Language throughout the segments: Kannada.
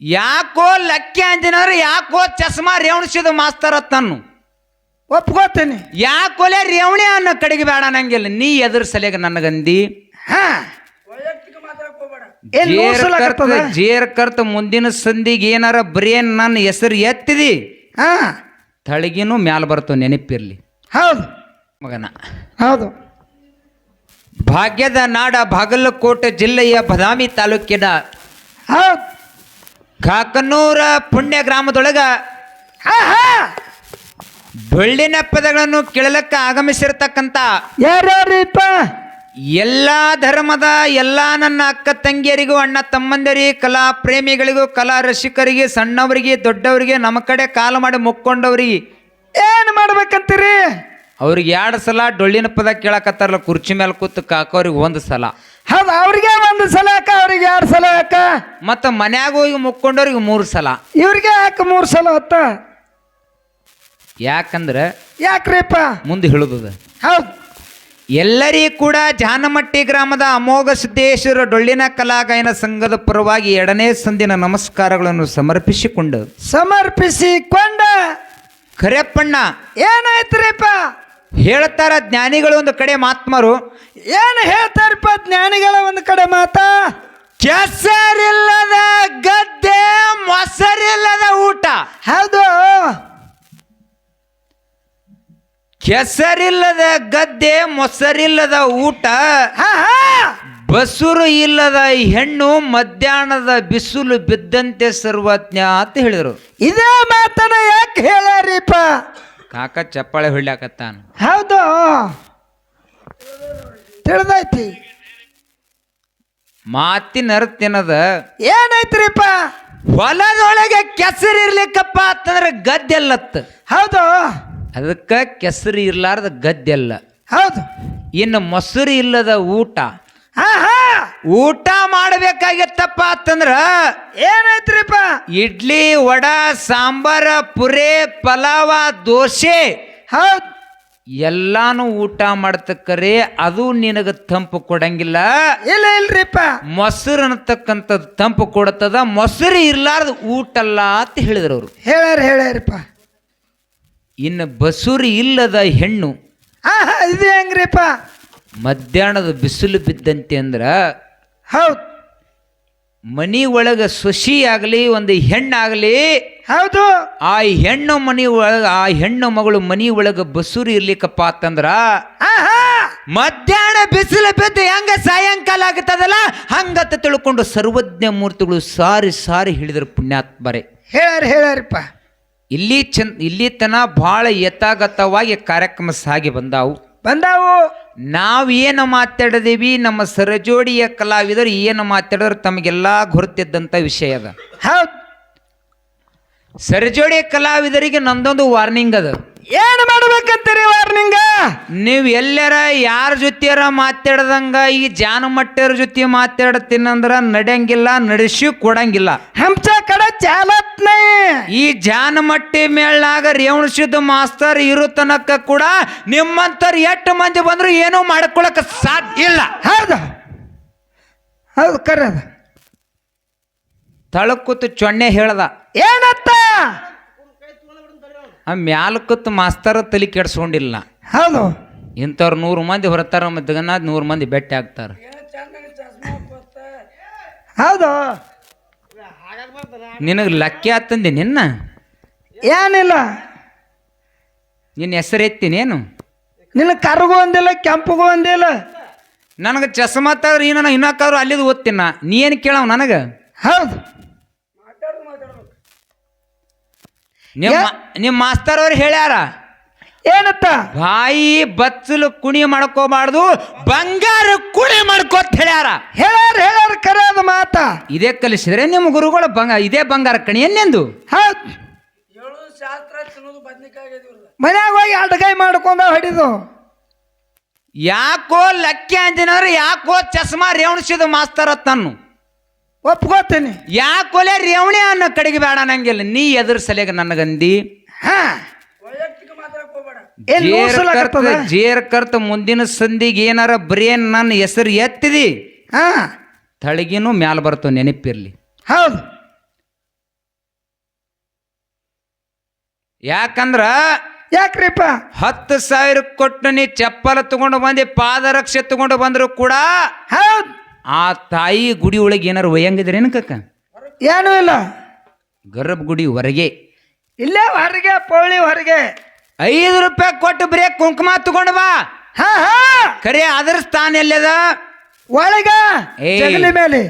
ಯಾಕೋ ಲಕ್ಕಿ ಅಂಜನವ್ರು ಯಾಕೋ ಚಸ್ಮಾ ರೇವಣಿಸಿದ ಮಾಸ್ತರ ತನ್ನು ಒಪ್ಕೋತೀನಿ. ಯಾಕೋಲೆ ರೇವಣಿ ಅನ್ನೋ ಕಡೆಗೆ ಬೇಡ ನಂಗಿಲ್ಲ ನೀ ಎದುರು ಸಲಿಗೆ ನನಗಂದಿ ಹಾ. ಏನ್ ಜೇರ್ ನೋಡ್ಸಲಾಗತ್ತದ? ಕರ್ತ ಜೇರ್ ಕರ್ತ ಮುಂದಿನ ಸಂದಿಗೆ ಏನಾರ ಬ್ರೇನ್ ನನ್ನ ಹೆಸರು ಎತ್ತಿದಿ? ಹಾ. ತಳಗಿನೂ ಮ್ಯಾಲ ಬರ್ತವ ನೆನಪಿರ್ಲಿ. ಹೌದು. ಮಗನ. ಹೌದು. ಭಾಗ್ಯದ ನಾಡ ಬಾಗಲಕೋಟೆ ಜಿಲ್ಲೆಯ ಬದಾಮಿ ತಾಲೂಕಿನ ಹೌದು. ಕಾಕನೂರ ಪುಣ್ಯ ಗ್ರಾಮದೊಳಗ ಬೆಳ್ಳಿನ ಪದಗಳನ್ನು ಕೇಳಲಕ್ಕ ಆಗಮಿಸಿರ್ತಕ್ಕಂಥ ಯಾರ್ಯಾರಿಪ್ಪ? ಎಲ್ಲ ಧರ್ಮದ ಎಲ್ಲ ನನ್ನ ಅಕ್ಕ ತಂಗಿಯರಿಗೂ ಅಣ್ಣ ತಮ್ಮಂದಿರಿ ಕಲಾ ಪ್ರೇಮಿಗಳಿಗೂ ಕಲಾ ರಸಿಕರಿಗೆ ಸಣ್ಣವರಿಗೆ ದೊಡ್ಡವರಿಗೆ ನಮ್ಮ ಕಡೆ ಕಾಲು ಮಾಡಿ ಮುಕ್ಕೊಂಡವರಿಗೆ ಏನು ಮಾಡ್ಬೇಕಂತೀರಿ? ಅವ್ರಿಗೆ ಎರಡು ಸಲ ಡೊಳ್ಳಿನ ಪದ ಕೇಳಕತ್ತಾರಲ್ಲ ಕುರ್ಚಿ ಮೇಲೆ ಕೂತು ಅವ್ರಿಗೆ ಒಂದು ಸಲ. ಹೌದು ಅವ್ರಿಗೆ ಒಂದು ಸಲ ಅಕ್ಕ ಅವ್ರಿಗೆ ಎರಡು ಸಲ ಅಕ್ಕ ಮತ್ತು ಮನ್ಯಾಗ ಹೋಗಿ ಮುಕ್ಕೊಂಡವ್ರಿಗೆ ಮೂರು ಸಲ. ಇವ್ರಿಗೆ ಯಾಕೆ ಮೂರು ಸಲ ಅತ್ತ ಯಾಕಂದ್ರೆ ಯಾಕ್ರಿಪ್ಪ? ಮುಂದೆ ಹೇಳುದದ. ಹೌದು. ಎಲ್ಲರಿಗೂ ಕೂಡ ಜಾನಮಟ್ಟಿ ಗ್ರಾಮದ ಅಮೋಘ ಸಿದ್ದೇಶ್ವರ ಡೊಳ್ಳಿನ ಕಲಾಗಾಯನ ಸಂಘದ ಪರವಾಗಿ ಎರಡನೇ ಸಂದಿನ ನಮಸ್ಕಾರಗಳನ್ನು ಸಮರ್ಪಿಸಿಕೊಂಡು ಸಮರ್ಪಿಸಿಕೊಂಡ. ಕರೆಪ್ಪಣ್ಣ ಏನಾಯ್ತ್ರಿಪ್ಪ? ಹೇಳ್ತಾರ ಜ್ಞಾನಿಗಳು ಒಂದು ಕಡೆ ಮಾತ್ಮರು ಏನು ಹೇಳ್ತಾರಪ್ಪ ಜ್ಞಾನಿಗಳ ಒಂದು ಕಡೆ ಮಾತಾ? ಕೆಸರಿಲ್ಲದ ಗದ್ದೆ ಮೊಸರಿಲ್ಲದ ಊಟ. ಹೌದು. ಕೆಸರಿಲ್ಲದ ಗದ್ದೆ ಮೊಸರಿಲ್ಲದ ಊಟ. ಹಾ ಹಾ. ಬಸುರು ಇಲ್ಲದ ಹೆಣ್ಣು ಮಧ್ಯಾಹ್ನದ ಬಿಸಿಲು ಬಿದ್ದಂತೆ ಸರ್ವಜ್ಞ ಅಂತ ಹೇಳಿದರು. ಇದೇ ಮಾತನ್ನ ಯಾಕೆ ಹೇಳ್ಯಾರಿಪ್ಪ? ಕಾಕ ಚಪ್ಪಾಳೆ ಹೊಳ್ಯಾಕತ್ತಾನ ಹೌದು. ತಿಳಿದೈತಿ. ಮಾತಿನ ಅರ್ತಿನದ ಏನೈತ್ರಿಪ್ಪ ಹೊಲದೊಳಗೆ ಕೆಸರು ಇರ್ಲಿಕ್ಕಪ್ಪ ಅಂತಂದ್ರೆ ಗದ್ದೆಲ್ಲತ್ತ. ಹೌದು. ಅದಕ್ಕೆ ಕೆಸರಿ ಇರ್ಲಾರ್ದ ಗದ್ದೆಲ್ಲ. ಹೌದು. ಇನ್ನು ಮೊಸರು ಇಲ್ಲದ ಊಟ. ಹಾ ಹಾ ಊಟ ಮಾಡಬೇಕಾಗಿತ್ತಪ್ಪ ಅಂತಂದ್ರ ಏನಾಯ್ತ್ರಿಪ್ಪ? ಇಡ್ಲಿ ವಡ ಸಾಂಬಾರ ಪುರೆ ಪಲಾವ ದೋಸೆ ಹೌದು. ಎಲ್ಲಾನು ಊಟ ಮಾಡ್ತಕ್ಕರೆ ಅದು ನಿನಗೆ ತಂಪು ಕೊಡಂಗಿಲ್ಲ. ಇಲ್ಲ ಇಲ್ರಿಪ್ಪ. ಮೊಸರು ಅನ್ನತಕ್ಕಂಥದ್ದು ತಂಪು ಕೊಡುತ್ತದ ಮೊಸರು ಇರ್ಲಾರ್ದ ಊಟ ಅಲ್ಲ ಅಂತ ಹೇಳಿದ್ರು ಅವರು. ಹೇಳ್ಯಾರ ಹೇಳ್ಯಾರಪ್ಪ. ಇನ್ನು ಬಸುರಿ ಇಲ್ಲದ ಹೆಣ್ಣು. ಇದು ಹೆಂಗ್ರಿಪ್ಪ? ಮಧ್ಯಾಹ್ನದ ಬಿಸಿಲು ಬಿದ್ದಂತೆ ಅಂದ್ರೆ ಹೌದು. ಮನಿ ಒಳಗೆ ಸೊಸಿ ಆಗಲಿ ಒಂದು ಹೆಣ್ಣಾಗಲಿ ಹೌದು. ಆ ಹೆಣ್ಣು ಮನಿ ಒಳಗೆ ಆ ಹೆಣ್ಣು ಮಗಳು ಮನಿ ಒಳಗೆ ಬಸುರಿ ಇರ್ಲಿಕ್ಕಪ್ಪ ಅಂತಂದ್ರ ಮಧ್ಯಾಹ್ನ ಬಿಸಿಲು ಬಿದ್ದು ಹೆಂಗ ಸಾಯಂಕಾಲ ಆಗುತ್ತದಲ್ಲ ಹಂಗತ್ತ ತಿಳ್ಕೊಂಡು ಸರ್ವಜ್ಞ ಮೂರ್ತಿಗಳು ಸಾರಿ ಸಾರಿ ಹೇಳಿದ್ರು ಪುಣ್ಯಾತ್ಮರೇ. ಹೇಳಾರ ಹೇಳ್ಯಾರಿಪ್ಪ ಇಲ್ಲಿ ಚಂದ ಇಲ್ಲಿ ತನ ಭಾಳ ಯಥಾಗತವಾಗಿ ಕಾರ್ಯಕ್ರಮ ಸಾಗಿ ಬಂದಾವು. ಬಂದಾವು. ನಾವು ಏನು ಮಾತಾಡಿದೀವಿ ನಮ್ಮ ಸರಜೋಡಿಯ ಕಲಾವಿದರು ಏನು ಮಾತಾಡಿದ್ರು ತಮಗೆಲ್ಲ ಗುರುತಿದ್ದಂಥ ವಿಷಯ ಅದ. ಹೌದು. ಸರಜೋಡಿ ಕಲಾವಿದರಿಗೆ ನಂದೊಂದು ವಾರ್ನಿಂಗ್ ಅದ. ಏನು ಮಾಡ್ಬೇಕಂತೀರಿ ವಾರ್ನಿಂಗ? ನೀವು ಎಲ್ಲರ ಯಾರ ಜೊತೆಯಾರ ಮಾತಾಡ್ದಂಗ ಈ ಜಾನಮಟ್ಟರ ಜೊತೆ ಮಾತಾಡ್ತೀನಂದ್ರ ನಡೆಯಂಗಿಲ್ಲ ನಡೆಸಿ ಕೊಡಂಗಿಲ್ಲ. ಹಂಸ ಕಡೆ ಚಾಲತ್ ನೈ ಈ ಜಾನಮಟ್ಟಿ ಮೇಳಾಗ ರೇವಣಿಸಿದ ಮಾಸ್ತರ್ ಇರೋ ತನಕ ಕೂಡ ನಿಮ್ಮಂತರ್ ಎಷ್ಟು ಮಂದಿ ಬಂದ್ರು ಏನೂ ಮಾಡ್ಕೊಳಕ್ ಸಾಧ್ಯ ಇಲ್ಲ. ಹೌದು. ಹೌದು ಕರೆದ. ತಳ ತಳಕೂತು ಚೊಣ್ಣೆ ಹೇಳ್ದ. ಏನತ್ತ? ಆ ಮ್ಯಾಲ ಕೂತು ಮಾಸ್ತರ್ ತಲೆ ಕೆಡ್ಸ್ಕೊಂಡಿಲ್ಲ. ಹೌದು. ಇಂಥವ್ರು ನೂರು ಮಂದಿ ಹೊರತಾರ ಮತ್ತೆ ನೂರು ಮಂದಿ ಭೇಟಿ ಆಗ್ತಾರೆ. ಹೌದು. ನಿನಗೆ ಲಕ್ಕಿ ಆತಂದಿ ನಿನ್ನ? ಏನಿಲ್ಲ. ನಿನ್ನ ಹೆಸರು ಎತ್ತಿನೇನು ನಿನ್ನ ಕರ್ಗೂ ಒಂದಿಲ್ಲ ಕೆಂಪಗೂ ಒಂದಿಲ್ಲ ನನಗೆ ಚಸ್ಮಾ ತಗ್ರಿ ಏನ ಇನ್ನೊಕ್ಕಾದ್ರು ಅಲ್ಲಿದು ಓದ್ತೀನ ನೀ ಏನು ಕೇಳವ ನನಗೆ? ಹೌದು. ನಿಮ್ಮ ನಿಮ್ಮ ಮಾಸ್ತರ್ ಅವ್ರು ಹೇಳ್ಯಾರ ಏನತ್ತ? ಬಾಯಿ ಬಚ್ಚಲು ಕುಣಿ ಮಾಡ್ಕೋಬಾರ್ದು ಬಂಗಾರ ಕುಣಿ ಮಾಡ್ಕೋತ ಹೇಳ್ಯಾರ. ಹೇಳ್ಯಾರ ಮಾತ ಇದೇ ಕಲಿಸಿದ್ರೆ ನಿಮ್ಮ ಗುರುಗಳು ಬಂಗ ಇದೇ ಬಂಗಾರ ಕಣಿ ಎನ್ನೆಂದು? ಹೌದು. ಮನ್ಯಾಗ ಹೋಗಿ ಅಡ್ಗಾಯಿ ಮಾಡ್ಕೊಂಡ ಹೊಡಿದು. ಯಾಕೋ ಲಕ್ಕಿ ಅಂದಿನವ್ರು ಯಾಕೋ ಚಸ್ಮಾ ರೇವಣಿಸಿದ ಮಾಸ್ತರ ತನ್ನು ಒಪ್ಕೋತೀನಿ. ಯಾಕೋಲೆ ರೇವಣಿ ಅನ್ನೋ ಕಡೆಗೆ ಬೇಡ ನಂಗಿಲ್ಲ ನೀ ಎದುರು ಸಲಿಗೆ ನನಗಂದಿ. ಹಾ. ಜೇರ್ ಕರ್ತ ಮುಂದಿನ ಸಂದಿಗೆ ಏನಾರ ಬ್ರೇನ್ ನನ್ನ ಹೆಸರು ಎತ್ತಿದಿ? ಹಾ. ತಳಗಿನೂ ಮ್ಯಾಲ ಬರ್ತವೆ ನೆನಪಿರ್ಲಿ. ಹೌದು. ಯಾಕಂದ್ರ ಯಾಕ್ರಿಪ್ಪ? ಹತ್ತು ಸಾವಿರ ಕೊಟ್ಟು ನೀ ಚಪ್ಪಲ ತಗೊಂಡು ಬಂದಿ ಪಾದರಕ್ಷೆ ತಗೊಂಡು ಬಂದ್ರು ಕೂಡ ಹೌದು. ಆ ತಾಯಿ ಗುಡಿ ಒಳಗೆ ಏನಾರು ವಯಂಗಿದ್ರೆ ಕಕ್ಕ ಏನೂ ಇಲ್ಲ. ಗರ್ಭ ಗುಡಿ ಹೊರಗೆ. ಇಲ್ಲೇ ಹೊರಗೆ ಪೌಳಿ ಹೊರಗೆ. ಐದು ರೂಪಾಯಿ ಕೊಟ್ಟು ಬರೀ ಕುಂಕುಮ ತಗೊಂಡು ಬಾ. ಹಾ ಹಾ. ಕರೆ ಅದ್ರ ಸ್ಥಾನ ಎಲ್ಲದ ಒಳಗ ಏ. ಜಗಲಿ ಮೇಲೆ.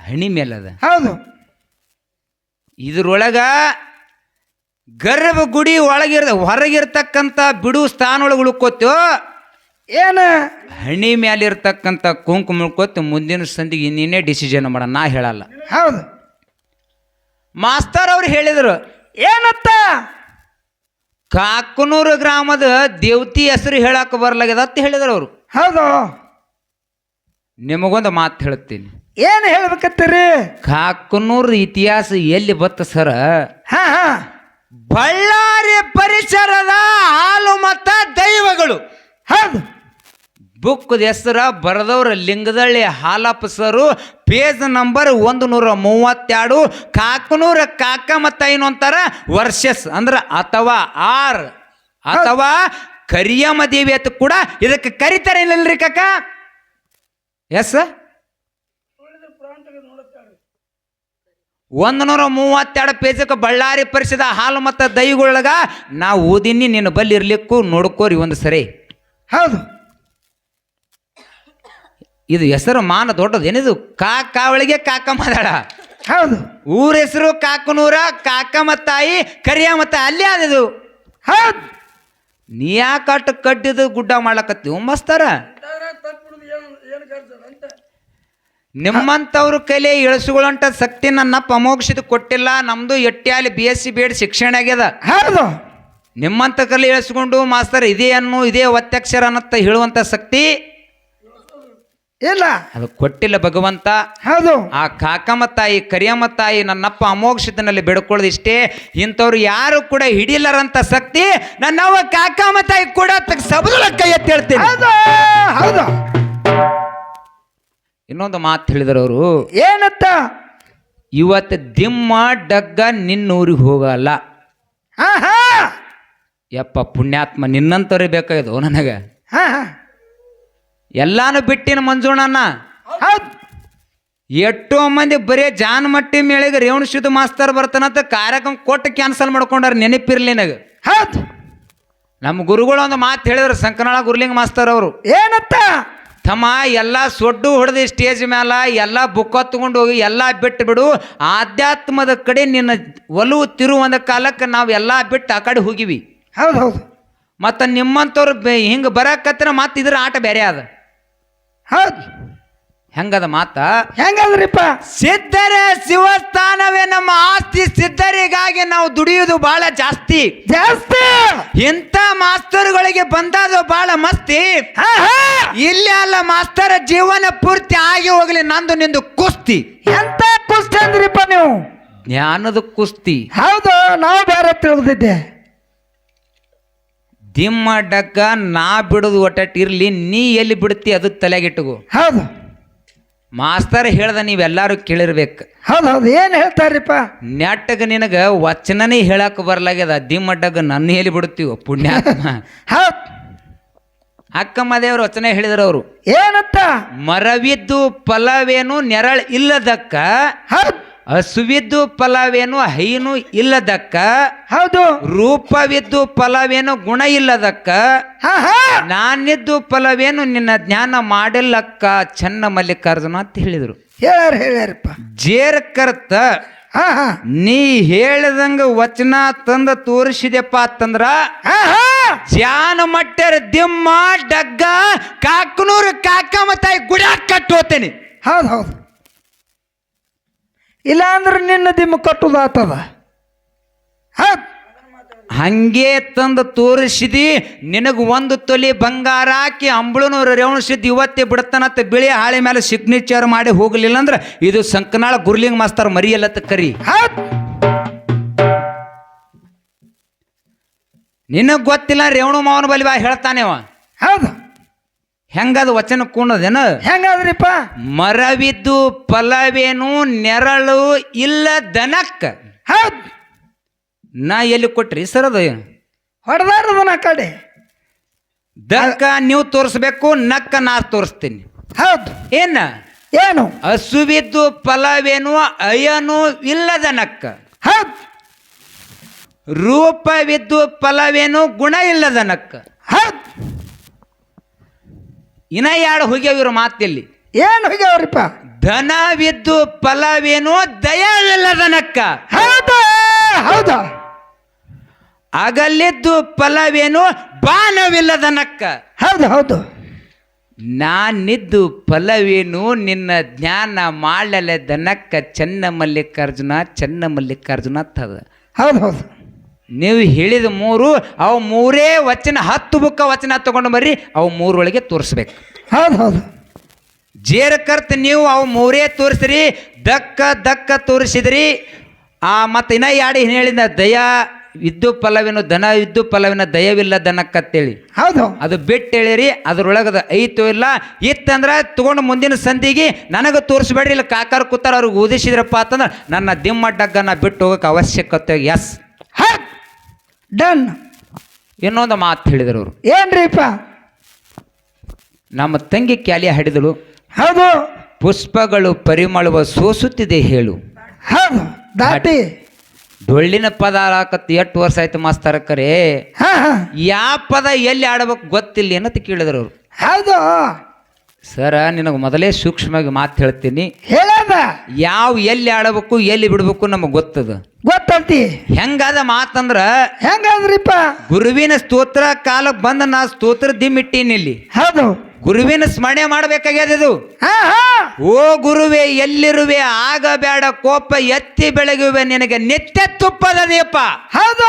ಹಣಿ ಮೇಲದ ಹೌದು. ಇದ್ರೊಳಗ ಗರ್ಭ ಗುಡಿ ಒಳಗಿರ ಹೊರಗಿರ್ತಕ್ಕಂಥ ಬಿಡು ಸ್ಥಾನ ಒಳಗೆ ಉಳ್ಕೋತು ಏನ? ಹಣಿ ಮೇಲಿರ್ತಕ್ಕಂಥ ಕುಂಕುಮ ಉಳ್ಕೋತು ಮುಂದಿನ ಸಂದಿಗೆ ನೀನೇ ಡಿಸಿಷನ್ ಮಾಡ ನಾ ಹೇಳಲ್ಲ. ಹೌದು. ಮಾಸ್ತರ್ ಅವ್ರು ಹೇಳಿದ್ರು ಏನತ್ತ? ಕಾಕನೂರು ಗ್ರಾಮದ ದೇವತಿ ಹೆಸರು ಹೇಳಕ್ಕೆ ಬರ್ಲಾಗ್ಯದ ಅಂತ ಹೇಳಿದ್ರು ಅವರು. ಹೌದು. ನಿಮಗೊಂದು ಮಾತು ಹೇಳ್ತೀನಿ. ಏನು ಹೇಳ್ಬೇಕತ್ತೀರಿ? ಕಾಕನೂರು ಇತಿಹಾಸ ಎಲ್ಲಿ ಬತ್ತ ಸರ? ಹಾ ಹಾ. ಬಳ್ಳಾರಿ ಪರಿಸರದ ಹಾಲು ಮತ್ತ ದೈವಗಳು. ಹೌದು. ಬುಕ್ದ ಹೆಸರ ಬರೆದವ್ರ ಲಿಂಗದಳ್ಳಿ ಹಾಲಪ್ಪ ಸರು ಪೇಜ್ ನಂಬರ್ ಒಂದು ನೂರ ಮೂವತ್ತೆರಡು ಕಾಕನೂರ ಕಾಕ ಮತ್ತ ಏನು ಅಂತಾರ? ವರ್ಷಸ್ ಅಂದ್ರೆ ಅಥವಾ ಆರ್. ಅಥವಾ ಕರಿಯಮ್ಮ ದೇವಿ ಅಂತ ಕೂಡ ಇದಕ್ಕೆ ಕರಿತಾರೆ ಇಲ್ಲಲ್ರಿ ಕಾಕ? ಎಸ್ ಒಂದು ನೂರ ಮೂವತ್ತೆರಡು ಪೇಜಕ್ಕೆ ಬಳ್ಳಾರಿ ಪರಿಷದ ಹಾಲು ಮತ್ತು ದೈಗೊಳಗ ನಾ ಓದಿನಿ ನಿನ್ನ ಬಲ್ಲಿ ಇರ್ಲಿಕ್ಕೂ ನೋಡ್ಕೋರಿ ಒಂದು ಸರಿ. ಹೌದು. ಇದು ಹೆಸರು ಮಾನ ದೊಡ್ಡದೇನಿದು ಕಾಕ ಕಾವಳಿಗೆ ಕಾಕ ಮಾತಾಡ. ಹೌದು. ಊರ ಹೆಸರು ಕಾಕನೂರ ಕಾಕಮ್ಮ ತಾಯಿ ಕರಿಯ ತಾಯಿ ಅಲ್ಲಿ ಅದಿದು ಹೌದು. ನೀ ಯಾಕಟ್ಟು ಕಡ್ಡಿದು ಗುಡ್ಡ ಮಾಡ್ಲಕತ್ತೀವಿ ಮಸ್ತಾರ ನಿಮ್ಮಂಥವ್ರ ಕಲೆ ಇಳಿಸ್ಕೊಳ್ಳೋಂಥ ಶಕ್ತಿ ನನ್ನ ಪ್ರಮೋಕ್ಷದ ಕೊಟ್ಟಿಲ್ಲ ನಮ್ಮದು ಎಟ್ಟಿಯಲ್ಲಿ B S C B Ed ಶಿಕ್ಷಣ ಆಗ್ಯದ. ಹೌದು. ನಿಮ್ಮಂಥ ಕಲೆ ಇಳಿಸ್ಕೊಂಡು ಮಾಸ್ತರ್ ಇದೇ ಅನ್ನು ಇದೇ ಒತ್ತಕ್ಷರ ಅನ್ನತ್ತ ಹೇಳುವಂಥ ಶಕ್ತಿ ಇಲ್ಲ. ಅದು ಕೊಟ್ಟಿಲ್ಲ ಭಗವಂತ. ಹೌದು. ಆ ಕಾಕಮ್ಮ ತಾಯಿ ಕರಿಯಮ್ಮ ತಾಯಿ ನನ್ನಪ್ಪ ಅಮೋಕ್ಷಿತನಲ್ಲಿ ಬೆಡ್ಕೊಳ್ಳೋದು ಇಷ್ಟೇ ಇಂಥವ್ರು ಯಾರು ಕೂಡ ಹಿಡಿಲಾರಂತ ಶಕ್ತಿ ನನ್ನವ್ವ ಕಾಕಮ್ಮ ತಾಯಿ ಕೂಡ ಸಬಲ ಕೈ ಎತ್ತಿ ಹೇಳ್ತೀನಿ. ಹೌದು ಹೌದು. ಇನ್ನೊಂದು ಮಾತು ಹೇಳಿದ್ರು ಅವರು. ಏನತ್ತ? ಇವತ್ತು ದಿಮ್ಮ ಡಗ್ಗ ನಿನ್ನೂರಿಗೆ ಹೋಗಲ್ಲ. ಯಪ್ಪ ಪುಣ್ಯಾತ್ಮ ನಿನ್ನಂತವ್ರೇ ಬೇಕಾಗಿದ್ದು ನನಗೆ? ಎಲ್ಲಾನು ಬಿಟ್ಟಿನ ಹೌದು. ಎಷ್ಟೋ ಮಂದಿ ಬರೀ ಜಾನ್ ಮಟ್ಟಿ ಮೇಳಿಗೆ ರೇವಣ ಶುದ್ಧ ಮಾಸ್ತರ್ ಬರ್ತಾನಂತ ಕಾರ್ಯಕ್ರಮ ಕೊಟ್ಟು ಕ್ಯಾನ್ಸಲ್ ಮಾಡ್ಕೊಂಡಾರ ನೆನಪಿರ್ಲಿ ನನಗೆ. ಹೌದು. ನಮ್ಮ ಗುರುಗಳು ಒಂದು ಮಾತು ಹೇಳಿದ್ರು ಸಂಕನಾಳ ಗುರುಲಿಂಗ ಮಾಸ್ತರ್ ಅವರು. ಏನತ್ತ? ತಮ್ಮ ಎಲ್ಲ ಸೊಡ್ಡು ಹೊಡೆದು ಸ್ಟೇಜ್ ಮೇಲೆ ಎಲ್ಲ ಬುಕ್ಕ ತಗೊಂಡು ಹೋಗಿ ಎಲ್ಲ ಬಿಟ್ಟು ಬಿಡು. ಆಧ್ಯಾತ್ಮದ ಕಡೆ ನಿನ್ನ ಒಲವು ತಿರುವಂದ ಕಾಲಕ್ಕೆ ನಾವು ಎಲ್ಲ ಬಿಟ್ಟು ಆ ಕಡೆ ಹೋಗಿವಿ. ಹೌದು ಹೌದು. ಮತ್ತು ನಿಮ್ಮಂಥವ್ರು ಹಿಂಗೆ ಬರಕತ್ತಿರ ಮತ್ತೆ ಇದ್ರ ಆಟ ಬೇರೆ ಅದ. ಹೌದು. ಹೆಂಗದ ಮಾತ? ಹೆಂಗದ್ರಿಪ್ಪ? ಸಿದ್ಧರ ಶಿವಸ್ಥಾನವೇ ನಮ್ಮ ಆಸ್ತಿ ಸಿದ್ಧರಿಗಾಗಿ ನಾವು ದುಡಿಯುವುದು ಬಹಳ ಜಾಸ್ತಿ. ಜಾಸ್ತಿ? ಇಂಥ ಮಾಸ್ತರ್ಗಳಿಗೆ ಬಂದದು ಬಹಳ ಮಸ್ತಿ. ಇಲ್ಲಿ ಅಲ್ಲ ಮಾಸ್ತರ ಜೀವನ ಪೂರ್ತಿ ಆಗಿ ಹೋಗ್ಲಿ ನಂದು ನಿಂದು ಕುಸ್ತಿ. ಎಂತ ಕುಸ್ತಿ ಅಂದ್ರಿಪ್ಪ ನೀವು? ಜ್ಞಾನದ ಕುಸ್ತಿ. ಹೌದು ನಾವು ಬೇರೆ ತಿಳಿದಿದ್ದೆ. ದಿಮ್ಮ ಡಗ್ಗ ನಾ ಬಿಡುದು ಒಟ್ಟಟ್ಟಿರ್ಲಿ ನೀ ಎಲ್ಲಿ ಬಿಡ್ತಿ ಅದು ತಲೆಗಿಟ್ಟಗು ಹೌದು. ಮಾಸ್ತರ್ ಹೇಳ್ದ ನೀವೆಲ್ಲರೂ ಕೇಳಿರ್ಬೇಕು. ಹೌದು ಹೌದು ಏನು ಹೇಳ್ತಾರ್ರಿಪ್ಪ? ನೆಟ್ಟಗ ನಿನಗ ವಚನನೇ ಹೇಳಕ್ಕೆ ಬರ್ಲಾಗ್ಯದ ದಿಮ್ಮಡ್ಡಗ ನನ್ನ ಹೇಳಿ ಬಿಡ್ತೀವ ಪುಣ್ಯಾತ್ಮ. ಹೌದು. ಅಕ್ಕಮ್ಮ ದೇವ್ರ ವಚನ ಹೇಳಿದ್ರು ಅವರು. ಏನತ್ತ? ಮರವಿದ್ದು ಫಲವೇನು ನೆರಳು ಇಲ್ಲದಕ್ಕ ಹೌದು. ಹಸುವಿದ್ದು ಫಲವೇನು ಹೈನು ಇಲ್ಲದಕ್ಕ? ಹೌದು. ರೂಪವಿದ್ದು ಫಲವೇನು ಗುಣ ಇಲ್ಲದಕ್ಕ? ನಾನಿದ್ದು ಫಲವೇನು ನಿನ್ನ ಜ್ಞಾನ ಮಾಡಿಲ್ಲಕ್ಕ? ಚೆನ್ನ ಮಲ್ಲಿಕಾರ್ಜುನ ಅಂತ ಹೇಳಿದರು. ಹೇಳ್ಯಾರ ಹೇಳ್ಯಾರಪ್ಪ. ಜೇರ್ಕರ್ತ ನೀ ಹೇಳ್ದಂಗ ವಚನ ತಂದ ತೋರಿಸಿದೆಪ್ಪ ಅಂತಂದ್ರ? ಜಾನ ಮಟ್ಟರ ದಿಮ್ಮ ಡಗ್ಗ ಕಾಕನೂರು ಕಾಕಮ್ಮ ತಾಯಿ ಗುಡ ಕಟ್ಟೋತೇನೆ ಹೌದು ಹೌದು. ಇಲ್ಲ ಅಂದ್ರೆ ನಿನ್ನ ದಿಮ್ಮ ಕಟ್ಟುದಾತದ. ಹಂಗೆ ತಂದು ತೋರಿಸಿದಿ ನಿನಗೆ ಒಂದು ತೊಲಿ ಬಂಗಾರ ಹಾಕಿ ಅಂಬಳನವ್ರು ರೇವಣಿಸಿದ್ದು ಇವತ್ತೇ ಬಿಡ್ತಾನತ್ತ ಬಿಳಿ ಹಾಳೆ ಮೇಲೆ ಸಿಗ್ನೇಚರ್ ಮಾಡಿ ಹೋಗಲಿಲ್ಲ ಅಂದ್ರೆ ಇದು ಸಂಕನಾಳ ಗುರ್ಲಿಂಗ್ ಮಾಸ್ತರ್ ಮರಿಯಲ್ಲತ್ತ ಕರಿ. ನಿನಗೆ ಗೊತ್ತಿಲ್ಲ ರೇವಣು ಮಾವನ ಬಲಿ ಬಾ ಹೇಳ್ತಾನೆ ಅವ. ಹೌದು. ಹೆಂಗದು ವಚನ ಕೂಣದೇನ? ಹೆಂಗಾದ್ರಿಪ್ಪ? ಮರವಿದ್ದು ಫಲವೇನು ನೆರಳು ಇಲ್ಲ ದನಕ್ಕ ಹೌದು. ನಾ ಎಲ್ಲಿ ಕೊಟ್ರಿ ಸರ್ ಅದು ಹೊಡೆದಾರದನ ಆ ಕಡೆ. ದಕ್ಕ ನೀವು ತೋರಿಸ್ಬೇಕು ನಕ್ಕ ನಾ ತೋರಿಸ್ತೀನಿ. ಹೌದು. ಏನ? ಏನು? ಹಸುವಿದ್ದು ಫಲವೇನು ಅಯನು ಇಲ್ಲದ ನಕ್ಕ ಹೌದು. ರೂಪವಿದ್ದು ಫಲವೇನು ಗುಣ ಇಲ್ಲದ ನಕ್ಕ ಹೌದು. ಇನ್ನ ಎರಡು ಹೋಗ್ಯಾವ ಇವ್ರ ಮಾತಿಲ್ಲಿ? ಏನು ಹೋಗ್ಯಾವ್ರಿಪ್ಪ? ಧನವಿದ್ದು ಫಲವೇನೋ ದಯವಿಲ್ಲ ದನಕ್ಕ ಹೌದಾ? ಹೌದಾ? ಅಗಲಿದ್ದು ಫಲವೇನೋ ಬಾನವಿಲ್ಲ ಧನಕ್ಕ ಹೌದು ಹೌದು. ನಾನಿದ್ದು ಫಲವೇನು ನಿನ್ನ ಜ್ಞಾನ ಮಾಡಲೆ ದನಕ್ಕ ಚನ್ನ ಮಲ್ಲಿಕಾರ್ಜುನ ಚನ್ನ ಮಲ್ಲಿಕಾರ್ಜುನ ತದ. ಹೌದು ಹೌದು. ನೀವು ಹೇಳಿದ ಮೂರು ಅವು ಮೂರೇ ವಚನ ಹತ್ತು ಬುಕ್ಕ ವಚನ ತಗೊಂಡು ಬರ್ರಿ ಅವು ಮೂರೊಳಗೆ ತೋರಿಸ್ಬೇಕು. ಹೌದು ಹೌದು. ಜೇರಕರ್ತ ನೀವು ಅವು ಮೂರೇ ತೋರಿಸ್ರಿ ದಕ್ಕ ದಕ್ಕ ತೋರಿಸಿದ್ರಿ. ಆ ಮತ್ತು ಇನ್ನ ಯಾಡಿ ಹೇಳಿದ ದಯ ಇದ್ದು ಫಲವಿನ ದನ ಇದ್ದು ಫಲವಿನ ದಯವಿಲ್ಲ ದನಕ್ಕತ್ತೇಳಿ ಹೌದು. ಅದು ಬಿಟ್ಟು ಹೇಳಿರಿ ಅದ್ರೊಳಗದ ಐತೋ ಇಲ್ಲ ಇತ್ತಂದ್ರೆ ತಗೊಂಡು ಮುಂದಿನ ಸಂಧಿಗೆ ನನಗೆ ತೋರಿಸ್ಬೇಡ್ರಿ ಇಲ್ಲ ಕಾಕಾರ ಕೂತಾರ ಅವ್ರಿಗೆ ಓದಿಸಿದ್ರಪ್ಪ ಅಂತಂದ್ರೆ ನನ್ನ ದಿಮ್ಮ ಡಗ್ಗನ ಬಿಟ್ಟು ಹೋಗೋಕೆ ಅವಶ್ಯಕತೆ ಎಸ್ ಡನ್ ಇನ್ನೊಂದು ಮಾತು ಹೇಳಿದರು ಅವರು. ಏನ್ರೀಪ್ಪ ನಮ್ಮ ತಂಗಿ ಕ್ಯಾಲಿಯ ಹಿಡಿದಳು ಹೌದು. ಪುಷ್ಪಗಳು ಪರಿಮಳವ ಸೋಸುತ್ತಿದೆ ಹೇಳು. ಹೌದು. ದಾಟಿ. ಡೊಳ್ಳಿನ ಪದ ಹಾಕತ್ತು ಎಷ್ಟು ವರ್ಷ ಆಯ್ತು ಮಾಸ್ತರ ಕರೆ? ಯಾವ ಪದ ಎಲ್ಲಿ ಆಡಬೇಕು ಗೊತ್ತಿಲ್ಲ ಏನಂತ ಕೇಳಿದ್ರು ಅವರು. ಹೌದು. ಸರ ನಿನಗೆ ಮೊದಲೇ ಸೂಕ್ಷ್ಮವಾಗಿ ಮಾತು ಹೇಳ್ತೀನಿ. ಹೇಳದ? ಯಾವ ಎಲ್ಲಿ ಆಡಬೇಕು ಎಲ್ಲಿ ಬಿಡ್ಬೇಕು ನಮಗೆ ಗೊತ್ತದ? ಗೊತ್ತಂತಿ. ಹೆಂಗಾದ ಮಾತಂದ್ರ ಹೆಂಗಂದ್ರಿಪ್ಪ? ಗುರುವಿನ ಸ್ತೋತ್ರ ಕಾಲಕ್ಕೆ ಬಂದ ನಾ ಸ್ತೋತ್ರ ದಿಮ್ಮಿಟ್ಟೀನಿ ಇಲ್ಲಿ. ಹೌದು. ಗುರುವಿನ ಸ್ಮರಣೆ ಮಾಡ್ಬೇಕಾಗ್ಯದ ಇದು. ಹಾ ಹಾ. ಓ ಗುರುವೆ ಎಲ್ಲಿರುವೆ? ಆಗ ಬೇಡ ಕೋಪ ಎತ್ತಿ ಬೆಳಗುವೆ. ನಿನಗೆ ನಿತ್ಯ ತುಪ್ಪದ ದೀಪ ಹೌದು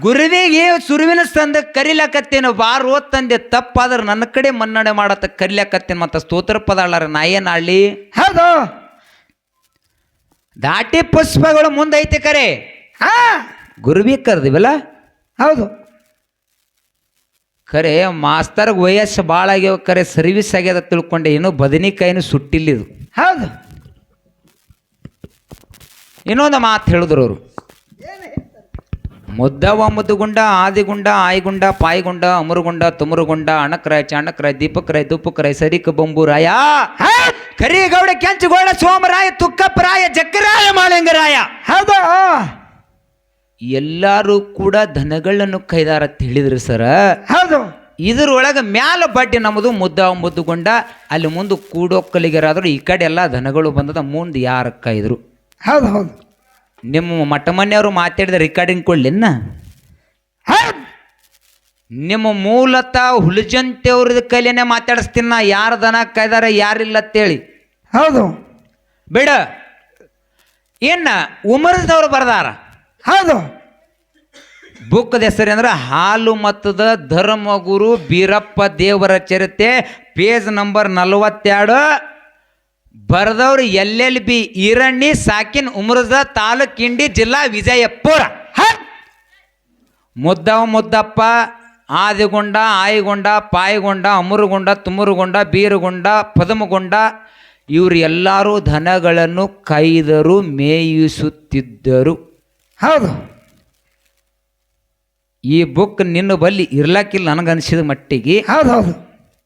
ಗುರುವಿಗೆ ಸುರುವಿನ ಸಂದ ಕರಿಲಕತ್ತೇನು? ಬಾರು ತಂದೆ ತಪ್ಪಾದ್ರೆ ನನ್ನ ಕಡೆ ಮನ್ನಣೆ ಮಾಡತ್ತ ಕರಿಲಕತ್ತೇನು ಮತ್ತ ಸ್ತೋತ್ರ ಪದಾಳರ ನಾ ಹೌದು. ದಾಟಿ ಪುಷ್ಪಗಳು ಮುಂದೈತೆ ಕರೆ. ಹಾ. ಗುರುವಿ ಕರೆದಿವಲ್ಲ? ಹೌದು. ಖರೆ ಮಾಸ್ತರ್ಗೆ ವಯಸ್ಸು ಭಾಳ ಆಗ್ಯಾವ ಖರೆ ಸರ್ವಿಸ್ ಆಗ್ಯದ ತಿಳ್ಕೊಂಡೆ. ಏನೋ ಬದನಿಕಾಯಿನೂ ಸುಟ್ಟಿಲ್ಲ ಇದು. ಹೌದು. ಇನ್ನೊಂದು ಮಾತು ಹೇಳಿದ್ರು ಅವರು. ಮುದ್ದವ ಮುದ್ದುಗುಂಡ ಆದಿಗುಂಡ ಆಯ್ಗುಂಡ ಪಾಯ್ಗುಂಡ ಅಮರುಗುಂಡ ತುಮರುಗುಂಡ ಅಣಕ್ರಾಯ್ ಚಾಣಕ್ರಾಯ್ ದೀಪಕ್ರಾಯ್ ದುಪ್ಪಕ್ರಾಯ್ ಸರಿಕ ಬೊಂಬುರಾಯ ಕರಿಗೌಡ ಕೆಂಚುಗೌಡ ಸೋಮರಾಯ ತುಕ್ಕಪ್ಪರಾಯ ಜಕ್ಕರಾಯ ಮಾಳಿಂಗರಾಯ. ಹೌದು. ಎಲ್ಲರೂ ಕೂಡ ದನಗಳನ್ನು ಕೈದಾರ ತಿಳಿದ್ರಿ ಸರ. ಹೌದು. ಇದರೊಳಗೆ ಮ್ಯಾಲ ಬಡ್ಡಿ ನಮ್ಮದು ಮುದ್ದ ಮುದ್ದುಗೊಂಡ ಅಲ್ಲಿ ಮುಂದೆ ಕೂಡೊಕ್ಕಲಿಗರಾದ್ರು ಈ ಕಡೆ ಎಲ್ಲ ದನಗಳು ಬಂದದ ಮುಂದೆ ಯಾರು ಕೈದ್ರು. ಹೌದು ಹೌದು. ನಿಮ್ಮ ಮಠ ಮನೆಯವರು ಮಾತಾಡಿದ ರೆಕಾರ್ಡಿಂಗ್ ಕೊಡ್ಲಿನ್ನ? ನಿಮ್ಮ ಮೂಲತಃ ಹುಲಿಜಂತೆಯವ್ರದ ಕೈಲೇನೆ ಮಾತಾಡಿಸ್ತೀನಿ ನಾ ಯಾರು ದನ ಕಾಯ್ದಾರ ಯಾರಿಲ್ಲ ಅಂತೇಳಿ. ಹೌದು. ಬೇಡ. ಏನ ಉಮರದವ್ರು ಬರ್ದಾರ? ಹೌದು. ಬುಕ್ಕದ ಹೆಸರು ಅಂದ್ರೆ ಹಾಲು ಮತ್ತದ ಧರ್ಮಗುರು ಬೀರಪ್ಪ ದೇವರ ಚರಿತೆ. ಪೇಜ್ ನಂಬರ್ ನಲವತ್ತೆರಡು. ಬರೆದವ್ರು ಎಲ್ ಎಲ್ ಬಿ ಈರಣ್ಣಿ ಸಾಕಿನ್ ಉಮ್ರದ ತಾಲೂಕಿಂಡಿ ಜಿಲ್ಲಾ ವಿಜಯಪುರ. ಮುದ್ದವ ಮುದ್ದಪ್ಪ ಆದಿಗೊಂಡ ಆಯಿಗೊಂಡ ಪಾಯಿಗೊಂಡ ಅಮರುಗೊಂಡ ತುಮರುಗೊಂಡ ಬೀರುಗೊಂಡ ಪದಮಗೊಂಡ ಇವರು ಎಲ್ಲರೂ ದನಗಳನ್ನು ಕೈದರು ಮೇಯಿಸುತ್ತಿದ್ದರು. ಹೌದು. ಈ ಬುಕ್ ನಿನ್ನ ಬಲ್ಲಿ ಇರ್ಲಾಕಿಲ್ಲ ನನಗನ್ಸಿದ ಮಟ್ಟಿಗೆ. ಹೌದು ಹೌದು.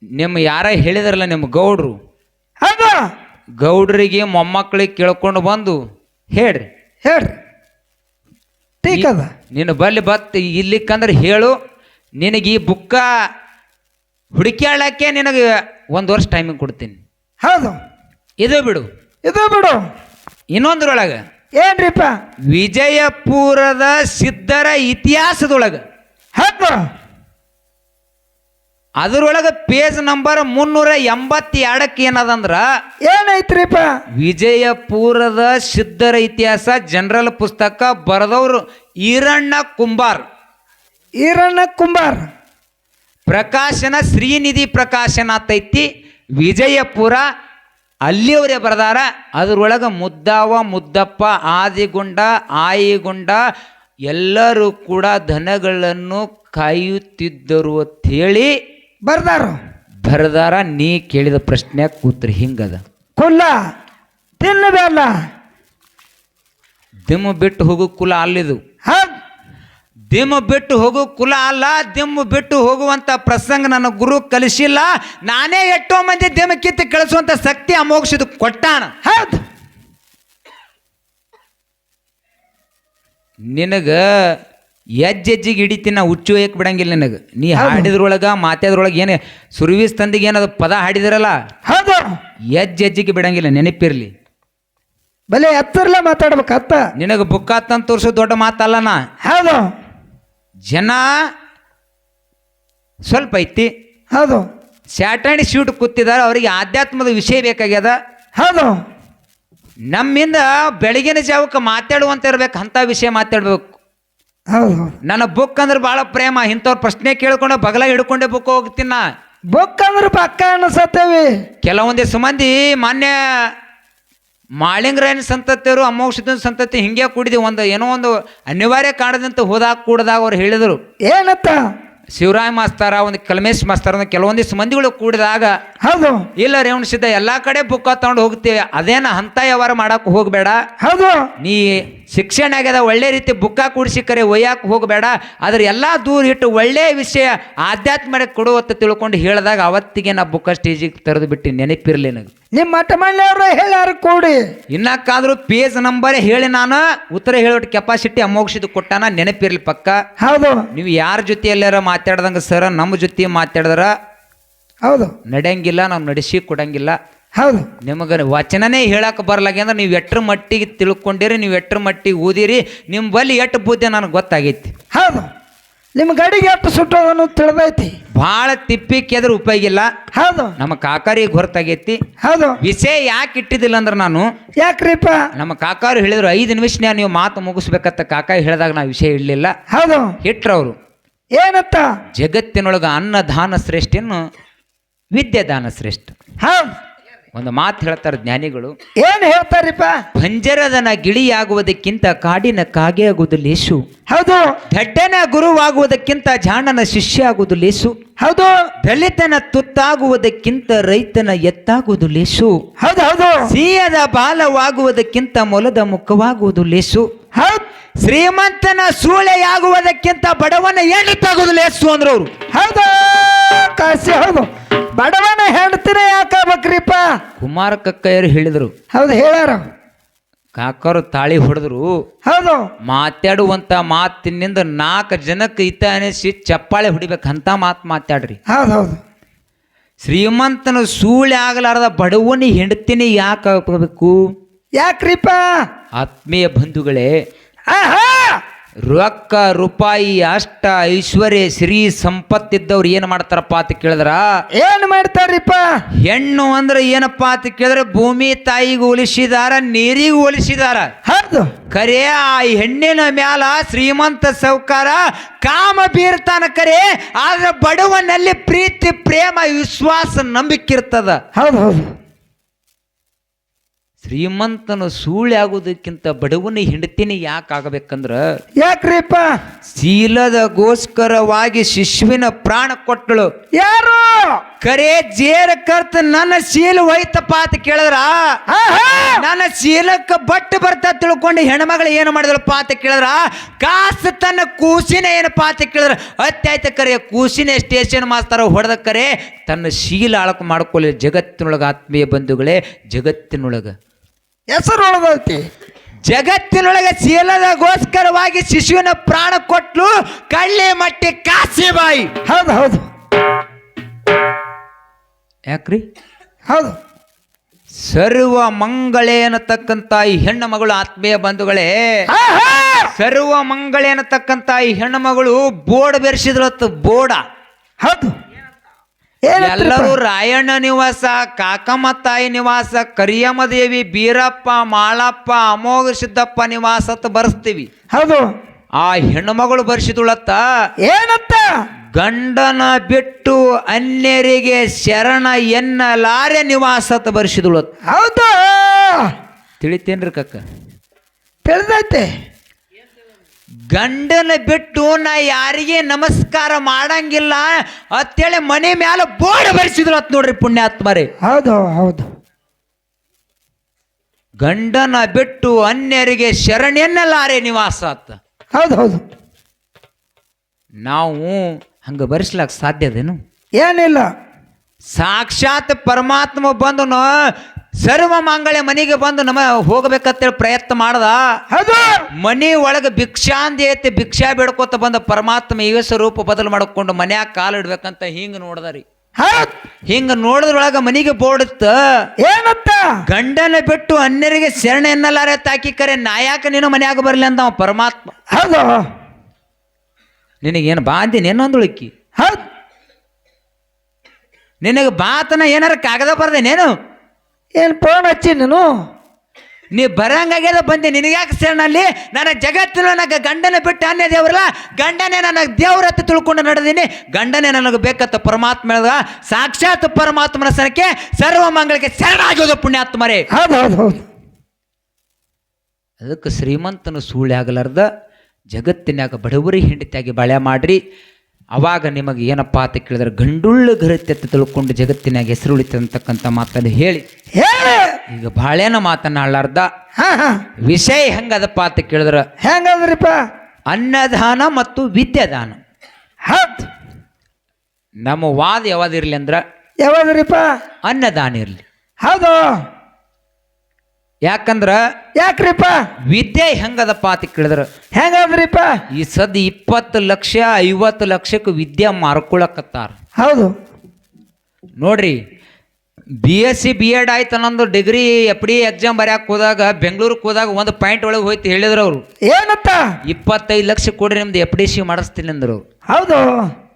ನಿಮ್ಮ ಯಾರ ಹೇಳಿದ್ರಲ್ಲ ನಿಮ್ಮ ಗೌಡ್ರು. ಹೌದು. ಗೌಡ್ರಿಗೆ ಮೊಮ್ಮಕ್ಕಳಿಗೆ ಕೇಳ್ಕೊಂಡು ಬಂದು ಹೇಳ್ರಿ. ಹೇಳ್ರಿ. ಟೀಕ್ ಅದ ನಿನ್ನ ಬಲ್ಲಿ ಬತ್ ಇಲ್ಲಿಕ್ಕಂದ್ರೆ ಹೇಳು ನಿನಗೆ ಈ ಬುಕ್ಕ ಹುಡುಕ್ಯಾಳಕ್ಕೆ ನಿನಗೆ ಒಂದು ವರ್ಷ ಟೈಮಿಂಗ್ ಕೊಡ್ತೀನಿ. ಹೌದು. ಇದು ಬಿಡು. ಇದು ಬಿಡು. ಇನ್ನೊಂದ್ರೊಳಗೆ ಏನ್ರಿಪ್ಪ? ವಿಜಯಪುರದ ಸಿದ್ಧರ ಇತಿಹಾಸದೊಳಗೆ. ಹೌದು. ಅದರೊಳಗೆ ಪೇಜ್ ನಂಬರ್ ಮುನ್ನೂರ ಎಂಬತ್ತೆರಡಕ್ಕೆ ಏನದಂದ್ರ? ಏನೈತ್ರಿಪ್ಪ? ವಿಜಯಪುರದ ಸಿದ್ಧರ ಇತಿಹಾಸ ಜನರಲ್ ಪುಸ್ತಕ ಬರೆದವರು ಈರಣ್ಣ ಕುಂಬಾರ್. ಈರಣ್ಣ ಕುಂಬಾರ್. ಪ್ರಕಾಶನ ಶ್ರೀನಿಧಿ ಪ್ರಕಾಶನ ಅಂತೈತಿ ವಿಜಯಪುರ ಅಲ್ಲಿಯವರೇ ಬರದಾರ? ಅದರೊಳಗೆ ಮುದ್ದಾವ ಮುದ್ದಪ್ಪ ಆದಿಗುಂಡ ಆಯಿಗುಂಡ ಎಲ್ಲರೂ ಕೂಡ ದನಗಳನ್ನು ಕಾಯುತ್ತಿದ್ದರು ಅಂತೇಳಿ ಬರ್ದಾರ. ಬರ್ದಾರ. ನೀ ಕೇಳಿದ ಪ್ರಶ್ನೆ ಕೂತ್ರಿ ಹಿಂಗದ. ಕುಲ್ಲ ತಿನ್ನಬೇಡ. ದಿಮ್ಮ ಬಿಟ್ಟು ಹೋಗು ಕುಲ ಅಲ್ಲಿದು. ದಿಮ್ಮ ಬಿಟ್ಟು ಹೋಗು ಕುಲ ಅಲ್ಲ ದಿಮ್ಮ ಬಿಟ್ಟು ಹೋಗುವಂಥ ಪ್ರಸಂಗ ನನ್ನ ಗುರು ಕಲಿಸಿಲ್ಲ. ನಾನೇ ಎಷ್ಟೋ ಮಂದಿ ದಿಮ್ಮ ಕಿತ್ತು ಕಳಿಸುವಂತ ಶಕ್ತಿ ಅಮೋಕ್ಷದ ಕೊಟ್ಟಾನ. ಹೌದು. ನಿನಗ ಎಜ್ಜೆಜ್ಜಿಗೆ ಹಿಡಿತೀನಿ ನಾ ಹುಚ್ಚು ಏಕೆ ಬಿಡಂಗಿಲ್ಲ ನಿನಗೆ. ನೀ ಹಾಡಿದ್ರೊಳಗೆ ಮಾತಾದ್ರೊಳಗೆ ಏನು ಸುರುವೀಸ್ ತಂದಿಗೆ ಏನದು ಪದ ಹಾಡಿದಿರಲ್ಲ? ಹೌದು. ಎಜ್ಜೆಜ್ಜಿಗೆ ಬಿಡಂಗಿಲ್ಲ ನೆನಪಿರಲಿ. ಬಲೆ ಹತ್ತರಲ್ಲ ಮಾತಾಡ್ಬೇಕು ಅತ್ತ. ನಿನಗೆ ಬುಕ್ಕಾತಂತ ತೋರಿಸೋ ದೊಡ್ಡ ಮಾತಲ್ಲ ನಾ. ಹೌದು. ಜನ ಸ್ವಲ್ಪ ಐತಿ. ಹೌದು. ಸ್ಯಾಟರ್ಡೆ ಶೂಟ್ ಕೂತಿದ್ದಾರೆ ಅವರಿಗೆ ಆಧ್ಯಾತ್ಮದ ವಿಷಯ ಬೇಕಾಗ್ಯದ. ಹೌದು. ನಮ್ಮಿಂದ ಬೆಳಗಿನ ಜಾವಕ್ಕೆ ಮಾತಾಡುವಂತ ಇರ್ಬೇಕು ಅಂಥ ವಿಷಯ ಮಾತಾಡ್ಬೇಕು. ಹೌದು. ನನ್ನ ಬುಕ್ ಅಂದ್ರೆ ಭಾಳ ಪ್ರೇಮ ಇಂಥವ್ರ ಪ್ರಶ್ನೆ ಕೇಳ್ಕೊಂಡು ಬಗಲ ಹಿಡ್ಕೊಂಡೆ ಬುಕ್ ಹೋಗ್ತೀನಿ ನಾ. ಬುಕ್ ಅಂದ್ರೆ ಪಕ್ಕ ಅನಿಸತ್ತೇವಿ. ಕೆಲವೊಂದಿಷ್ಟು ಮಂದಿ ಮಾನ್ಯ ಮಾಳಿಂಗ್ರಾಯನ ಸಂತತಿಯವರು ಅಮೋಕ್ಷದ ಸಂತತಿ ಹಿಂಗೆ ಕೂಡಿದೆ. ಒಂದು ಏನೋ ಒಂದು ಅನಿವಾರ್ಯ ಕಾರಣದಂತ ಹೋದಾಗ ಕೂಡದಾಗ ಅವ್ರು ಹೇಳಿದರು. ಏನತ್ತ ಶಿವರಾಯ ಮಾಸ್ತಾರ ಒಂದು ಕಲ್ಮೇಶ್ ಮಾಸ್ತಾರ ಒಂದು ಕೆಲವೊಂದಿಷ್ಟು ಮಂದಿಗಳು ಕೂಡಿದಾಗ ಹೌದು. ಇಲ್ಲ ರೇವಣ ಸಿದ್ಧ ಎಲ್ಲಾ ಕಡೆ ಬುಕ್ಕ ತಗೊಂಡು ಹೋಗ್ತೀವಿ ಅದೇನ ಹಂತ ವ್ಯವಹಾರ ಮಾಡಕ್ ಹೋಗ್ಬೇಡ. ಹೌದು. ನೀ ಶಿಕ್ಷಣ ಆಗ್ಯದ ಒಳ್ಳೆ ರೀತಿ ಬುಕ್ಕ ಕೂಡಿಸಿ ಕರೆ ಒಯ್ಯಕ್ಕೆ ಹೋಗಬೇಡ. ಅದ್ರ ಎಲ್ಲಾ ದೂರ ಇಟ್ಟು ಒಳ್ಳೆ ವಿಷಯ ಆಧ್ಯಾತ್ಮಕ್ಕೆ ಕೊಡುವತ್ತ ತಿಳ್ಕೊಂಡು ಹೇಳಿದಾಗ ಅವತ್ತಿಗೆ ನಾ ಬುಕ್ಕ ಸ್ಟೇಜಿಗೆ ತೆರೆದು ಬಿಟ್ಟು ನೆನಪಿರ್ಲಿ ನನಗೆ. ನಿಮ್ಮ ಮಠ ಮನೆಯವರು ಹೇಳ್ಯಾರ ಕೂಡಿ. ಇನ್ನಕ್ಕಾದ್ರೂ ಪೇಜ್ ನಂಬರ್ ಹೇಳಿ ನಾನು. ಉತ್ತರ ಹೇಳೋಟ್ ಕೆಪಾಸಿಟಿ ಅಮೋಕ್ಷದ ಕೊಟ್ಟಾನ ನೆನಪಿರ್ಲಿ ಪಕ್ಕ. ಹೌದು. ನೀವು ಯಾರ ಜೊತೆ ಎಲ್ಲಾರ ಮಾತಾಡ್ದಂಗ ಸರ ನಮ್ಮ ಜೊತೆ ಮಾತಾಡಿದ್ರ? ಹೌದು. ನಡೆಯಂಗಿಲ್ಲ ನಾವು ನಡೆಸಿ ಕೊಡಂಗಿಲ್ಲ. ಹೌದು. ನಿಮಗೆ ವಚನನೇ ಹೇಳಕ್ಕೆ ಅಂದ್ರೆ ನೀವು ಎಟ್ರ ಮಟ್ಟಿಗೆ ತಿಳ್ಕೊಂಡಿರಿ ನೀವು ಎಟ್ರ ಮಟ್ಟಿಗೆ ಓದಿರಿ ನಿಮ್ಮ ಬಲ್ಲಿ ಎಟ್ಟು ಬುದ್ಧಿ ನನಗೆ ಗೊತ್ತಾಗೈತಿ. ಹೌದು. ನಿಮ್ಮ ಗಡಿಗೆ ಎಷ್ಟು ಸುಟ್ಟೋದನ್ನು ತಿಳಿದೈತಿ. ಭಾಳ ತಿಪ್ಪಿ ಕೆದ್ರ ಉಪಯೋಗ ಇಲ್ಲ. ಹೌದು. ನಮ್ಮ ಕಾಕಾರಿಗೆ ಹೊರತಾಗೈತಿ ಹೌದು. ವಿಷಯ ಯಾಕೆ ಇಟ್ಟಿದ್ದಿಲ್ಲ ಅಂದ್ರೆ ನಾನು ಯಾಕ್ರಿಪ್ಪ? ನಮ್ಮ ಕಾಕಾರು ಹೇಳಿದ್ರು ಐದು ನಿಮಿಷ ನೀವು ಮಾತು ಮುಗಿಸ್ಬೇಕಂತ ಕಾಕ ಹೇಳಿದಾಗ ನಾ ವಿಷಯ ಇಡಲಿಲ್ಲ. ಹೌದು. ಇಟ್ರವ್ರು ಏನತ್ತ? ಜಗತ್ತಿನೊಳಗೆ ಅನ್ನದಾನ ಶ್ರೇಷ್ಠನು ವಿದ್ಯಾದಾನ ಶ್ರೇಷ್ಠ. ಹೌದು. ಒಂದು ಮಾತು ಹೇಳ್ತಾರೆ ಜ್ಞಾನಿಗಳು. ಏನ್ ಹೇಳ್ತಾರಿಪ್ಪ? ಪಂಜರದನ ಗಿಳಿಯಾಗುವುದಕ್ಕಿಂತ ಕಾಡಿನ ಕಾಗೆ ಆಗುವುದು ಲೇಸು ಹೌದು. ದಡ್ಡನ ಗುರುವಾಗುವುದಕ್ಕಿಂತ ಜಾಣನ ಶಿಷ್ಯ ಆಗುವುದು ಲೇಸು ಹೌದು. ದಲಿತನ ತುತ್ತಾಗುವುದಕ್ಕಿಂತ ರೈತನ ಎತ್ತಾಗುವುದು ಲೇಸು ಹೌದು ಹೌದು. ಸಿಹಿಯದ ಬಾಲವಾಗುವುದಕ್ಕಿಂತ ಮೊಲದ ಮುಖವಾಗುವುದು ಲೇಸು ಹೌದು. ಶ್ರೀಮಂತನ ಸೂಳೆಯಾಗುವುದಕ್ಕಿಂತ ಬಡವನ ಏನಿತ್ತಾಗುವುದು ತಾಗುವುದು ಲೇಸು ಅಂದ್ರವ್ರು. ಹೌದು. ಕಾಸಿ ಹೌದು ಬಡವನ ಹೆಣ್ತಿನ ಯಾಕಾಗ್ಬೇಕ್ರಿಪ್ಪ ಕುಮಾರ ಕಕ್ಕಯ್ಯರು ಹೇಳಿದರು. ಹೌದು ಹೇಳಾರ. ಕಾಕರು ತಾಳಿ ಹೊಡೆದ್ರು. ಹೌದು. ಮಾತಾಡುವಂತ ಮಾತಿನಿಂದ ನಾಲ್ಕು ಜನಕ್ಕೆ ಇತ ಅನಿಸಿ ಚಪ್ಪಾಳೆ ಹೊಡಿಬೇಕಂತ ಮಾತು ಮಾತಾಡ್ರಿ. ಹೌದು ಹೌದು. ಶ್ರೀಮಂತನ ಸೂಳೆ ಆಗಲಾರದ ಬಡವನಿ ಹೆಂಡತಿನಿ ಯಾಕೆ ಆಗಬೇಕು? ಯಾಕ್ರಿಪ್ಪ? ಆತ್ಮೀಯ ಬಂಧುಗಳೇ ಆಹಾ! ರೊಕ್ಕ ರೂಪಾಯಿ ಅಷ್ಟ ಐಶ್ವರ್ಯ ಶ್ರೀ ಸಂಪತ್ತಿದ್ದವ್ರು ಏನು ಮಾಡ್ತಾರಪ್ಪ ಅಂತ ಕೇಳಿದ್ರ? ಏನು ಮಾಡ್ತಾರಿಪ್ಪ ಹೆಣ್ಣು ಅಂದ್ರೆ ಏನಪ್ಪಾ ಅಂತ ಕೇಳಿದ್ರೆ ಭೂಮಿ ತಾಯಿಗೆ ಹೋಲಿಸಿದಾರ ನೀರಿಗೆ ಹೋಲಿಸಿದಾರ ಹೌದು. ಕರೆ ಆ ಹೆಣ್ಣಿನ ಮ್ಯಾಲ ಶ್ರೀಮಂತ ಸೌಕಾರ ಕಾಮ ಬೀರ್ತಾನ ಕರೆ ಆದ್ರೆ ಬಡವನಲ್ಲಿ ಪ್ರೀತಿ ಪ್ರೇಮ ವಿಶ್ವಾಸ ನಂಬಿಕೆ ಇರ್ತದ. ಹೌದು ಹೌದು. ಶ್ರೀಮಂತನು ಸೂಳೆ ಆಗೋದಕ್ಕಿಂತ ಬಡವನ ಹೆಂಡತಿನಿ ಯಾಕೆ ಆಗಬೇಕಂದ್ರ ಯಾಕ್ರಿಪ್ಪ? ಶೀಲದಗೋಸ್ಕರವಾಗಿ ಶಿಶುವಿನ ಪ್ರಾಣ ಕೊಟ್ಟಳು. ಯಾರು? ಕರೆ ಜೇರ ಕರ್ತ ನನ್ನ ಶೀಲ ಹೋಯ್ತಪ್ಪ ಅಂತ ಕೇಳಿದ್ರ? ನನ್ನ ಶೀಲಕ್ಕೆ ಬಟ್ಟು ಬರ್ತಾ ತಿಳ್ಕೊಂಡು ಹೆಣ್ಮಗಳು ಏನು ಮಾಡಿದಳಪ್ಪ ಅಂತ ಕೇಳಿದ್ರ? ಕಾಸು ತನ್ನ ಕೂಸಿನ ಏನಪ್ಪ ಅಂತ ಕೇಳಿದ್ರ? ಅತ್ಯಾಯ್ತ ಕರೆ ಕೂಸಿನ ಸ್ಟೇಷನ್ ಮಾಸ್ತಾರ ಹೊಡೆದ ಕರೆ ತನ್ನ ಶೀಲ ಅಳಕು ಮಾಡ್ಕೊಳ್ಳಿ. ಜಗತ್ತಿನೊಳಗ ಆತ್ಮೀಯ ಬಂಧುಗಳೇ ಜಗತ್ತಿನೊಳಗ. ಹೆಸರು ಉಳ್ದೈತಿ ಜಗತ್ತಿನೊಳಗೆ ಶೀಲದಗೋಸ್ಕರವಾಗಿ ಶಿಶುವಿನ ಪ್ರಾಣ ಕೊಟ್ಲು ಕಳ್ಳಿ ಮಟ್ಟಿ ಕಾಸಿಬಾಯಿ. ಹೌದು ಹೌದು. ಯಾಕ್ರಿ? ಹೌದು. ಸರ್ವ ಮಂಗಳೇ ಅನ್ನತಕ್ಕಂತ ಈ ಹೆಣ್ಣು ಮಗಳು ಆತ್ಮೀಯ ಬಂಧುಗಳೇ. ಸರ್ವ ಮಂಗಳೇ ಅನ್ನತಕ್ಕಂತ ಈ ಹೆಣ್ಣು ಮಗಳು ಬೋರ್ಡ್ ಬೆರೆಸಿದ್ರತ್ತು ಬೋಡ ಹೌದು? ಎಲ್ಲರೂ ರಾಯಣ್ಣ ನಿವಾಸ ಕಾಕಮ್ಮ ತಾಯಿ ನಿವಾಸ ಕರಿಯಮ್ಮ ದೇವಿ ಬೀರಪ್ಪ ಮಾಳಪ್ಪ ಅಮೋಘ ಸಿದ್ದಪ್ಪ ನಿವಾಸ ಅಂತ ಬರ್ಸ್ತೀವಿ. ಹೌದು. ಆ ಹೆಣ್ಣು ಮಗಳು ಏನತ್ತ? ಏನಂತ ಗಂಡನ ಬಿಟ್ಟು ಅನ್ಯರಿಗೆ ಶರಣ ಎನ್ನಲಾರೆ ನಿವಾಸ ಅಂತ ಬರ್ಸಿದುಳತ್ತ ಹೌದು. ತಿಳಿತೇನ್ರಿ ಕಕ್ಕ ತಿಳಿದೈತೆ. ಗಂಡನ ಬಿಟ್ಟು ನಾ ಯಾರಿಗೆ ನಮಸ್ಕಾರ ಮಾಡಂಗಿಲ್ಲ ಅಂತೇಳಿ ಮನೆ ಮ್ಯಾಲ ಬೋರ್ಡ್ ಬರೆಸಿದ್ರು ಅತ್ ನೋಡ್ರಿ ಪುಣ್ಯಾತ್ಮರೇ. ಹೌದು ಹೌದು. ಗಂಡನ ಬಿಟ್ಟು ಅನ್ಯರಿಗೆ ಶರಣೆನ್ನಲಾರೆ ನಿವಾಸ ಅತ್ತ ಹೌದು ಹೌದು. ನಾವು ಹಂಗೆ ಬರೆಸ್ಲಾಕ್ ಸಾಧ್ಯದೇನು ಏನಿಲ್ಲ. ಸಾಕ್ಷಾತ್ ಪರಮಾತ್ಮ ಬಂದು ಸರ್ವ ಮಂಗಳ ಮನೆಗೆ ಬಂದು ನಮ್ಮ ಹೋಗ್ಬೇಕಂತೇಳಿ ಪ್ರಯತ್ನ ಮಾಡ್ದ. ಮನಿ ಒಳಗೆ ಭಿಕ್ಷಾಂದಿ ಐತಿ ಭಿಕ್ಷಾ ಬೇಡ್ಕೋತ ಬಂದ ಪರಮಾತ್ಮ ಈ ಸ್ವರೂಪ ಬದಲು ಮಾಡ್ಕೊಂಡು ಮನ್ಯಾಗ ಕಾಲು ಇಡ್ಬೇಕಂತ ಹಿಂಗ ನೋಡ್ದಾರಿ. ಹಿಂಗ ನೋಡಿದ್ರೊಳಗ ಮನಿಗೆ ಬೋಡತ್ತ ಏನತ್ತ ಗಂಡನ ಬಿಟ್ಟು ಅನ್ಯರಿಗೆ ಶರಣ ಎನ್ನಲಾರೆ ತಾಕಿ ಕರೆ ನಾಯಾಕ ನೀನು ಮನ್ಯಾಗ ಬರ್ಲಿ ಅಂದ ಪರಮಾತ್ಮ. ಹೌದು. ನಿನಗೇನು ಬಾಂದಿನಿ ಏನೊಂದುಳಿಕಿ ಹೌದ್. ನಿನಗೆ ಬಾತನ ಏನಾರ ಕಾಗದ ಬರ್ದೇನೇನು ಏನು ಫೋನ್ ಹಚ್ಚಿ ನೀನು? ನೀ ಬರಂಗಾಗ್ಯದ ಬಂದೆ ನಿನಗ್ಯಾಕೆ ಶರಣಲ್ಲಿ ನನ್ನ ಜಗತ್ತಿನ ನನಗೆ ಗಂಡನ ಬಿಟ್ಟು ಅನ್ಯ ದೇವ್ರಲ್ಲ ಗಂಡನೇ ನನಗೆ ದೇವ್ರ ಹತ್ತಿ ತಿಳ್ಕೊಂಡು ನಡೆದೀನಿ. ಗಂಡನೇ ನನಗೆ ಬೇಕತ್ತ ಪರಮಾತ್ಮ ಹೇಳ್ದ ಸಾಕ್ಷಾತ್ ಪರಮಾತ್ಮನ ಸನಕ್ಕೆ ಸರ್ವ ಮಂಗಳಿಗೆ ಶರಣಾಗೋದು ಪುಣ್ಯಾತ್ಮರೇ. ಹೌದು ಹೌದು ಹೌದು. ಅದಕ್ಕೆ ಶ್ರೀಮಂತನು ಸೂಳೆ ಆಗಲಾರ್ದ ಜಗತ್ತಿನಾಗ ಬಡವರಿ ಹೆಂಡತಿಯಾಗಿ ಬಳೆ ಮಾಡ್ರಿ. ಅವಾಗ ನಿಮಗೆ ಏನಪ್ಪ ಅಂತ ಕೇಳಿದ್ರೆ ಗಂಡುಳ್ಳು ಗರತ್ಯತ್ತ ತಿಳ್ಕೊಂಡು ಜಗತ್ತಿನಾಗ ಹೆಸರು ಉಳಿತಂತಕ್ಕಂಥ ಮಾತನ್ನು ಹೇಳಿ. ಈಗ ಬಾಳೆನ ಮಾತನಾಡಲಾರ್ದ ಹಾ ಹಾ. ವಿಷಯ ಹೆಂಗದಪ್ಪ ಅಂತ ಕೇಳಿದ್ರೆ ಹೆಂಗದ್ರಿಪ್ಪ? ಅನ್ನದಾನ ಮತ್ತು ವಿದ್ಯಾದಾನ. ಹೌದು. ನಮ್ಮ ವಾದ ಯಾವ್ದಿರ್ಲಿ ಅಂದ್ರೆ ಯಾವ್ದ್ರಿಪ್ಪ ಅನ್ನದಾನ ಇರಲಿ. ಹೌದು. ಯಾಕಂದ್ರ ಯಾಕ್ರಿಪ್ಪ? ವಿದ್ಯೆ ಹೆಂಗದಪ್ಪ ಅಂತ ಕೇಳಿದ್ರು? ಹೆಂಗದ್ರಿಪ್ಪ? ಈ ಸದ್ ಇಪ್ಪತ್ತು ಲಕ್ಷ ಐವತ್ತು ಲಕ್ಷಕ್ಕೆ ವಿದ್ಯೆ ಮಾರ್ಕೊಳಕತ್ತಾರ. ಹೌದು. ನೋಡ್ರಿ B S C B Ed ಆಯ್ತು ಅನ್ನೊಂದು ಡಿಗ್ರಿ ಎಫ್ ಡಿ ಎಕ್ಸಾಮ್ ಬರ್ಯಾಕ ಹೋದಾಗ ಬೆಂಗಳೂರಿಗೆ ಹೋದಾಗ ಒಂದು ಪಾಯಿಂಟ್ ಒಳಗೆ ಹೋಯ್ತು ಹೇಳಿದ್ರು ಅವರು. ಏನತ್ತ ಇಪ್ಪತ್ತೈದು ಲಕ್ಷ ಕೊಡ್ರಿ ನಿಮ್ದು ಎಫ್ ಡಿ ಸಿ ಮಾಡಿಸ್ತೀನಿ ಅಂದ್ರು. ಹೌದು.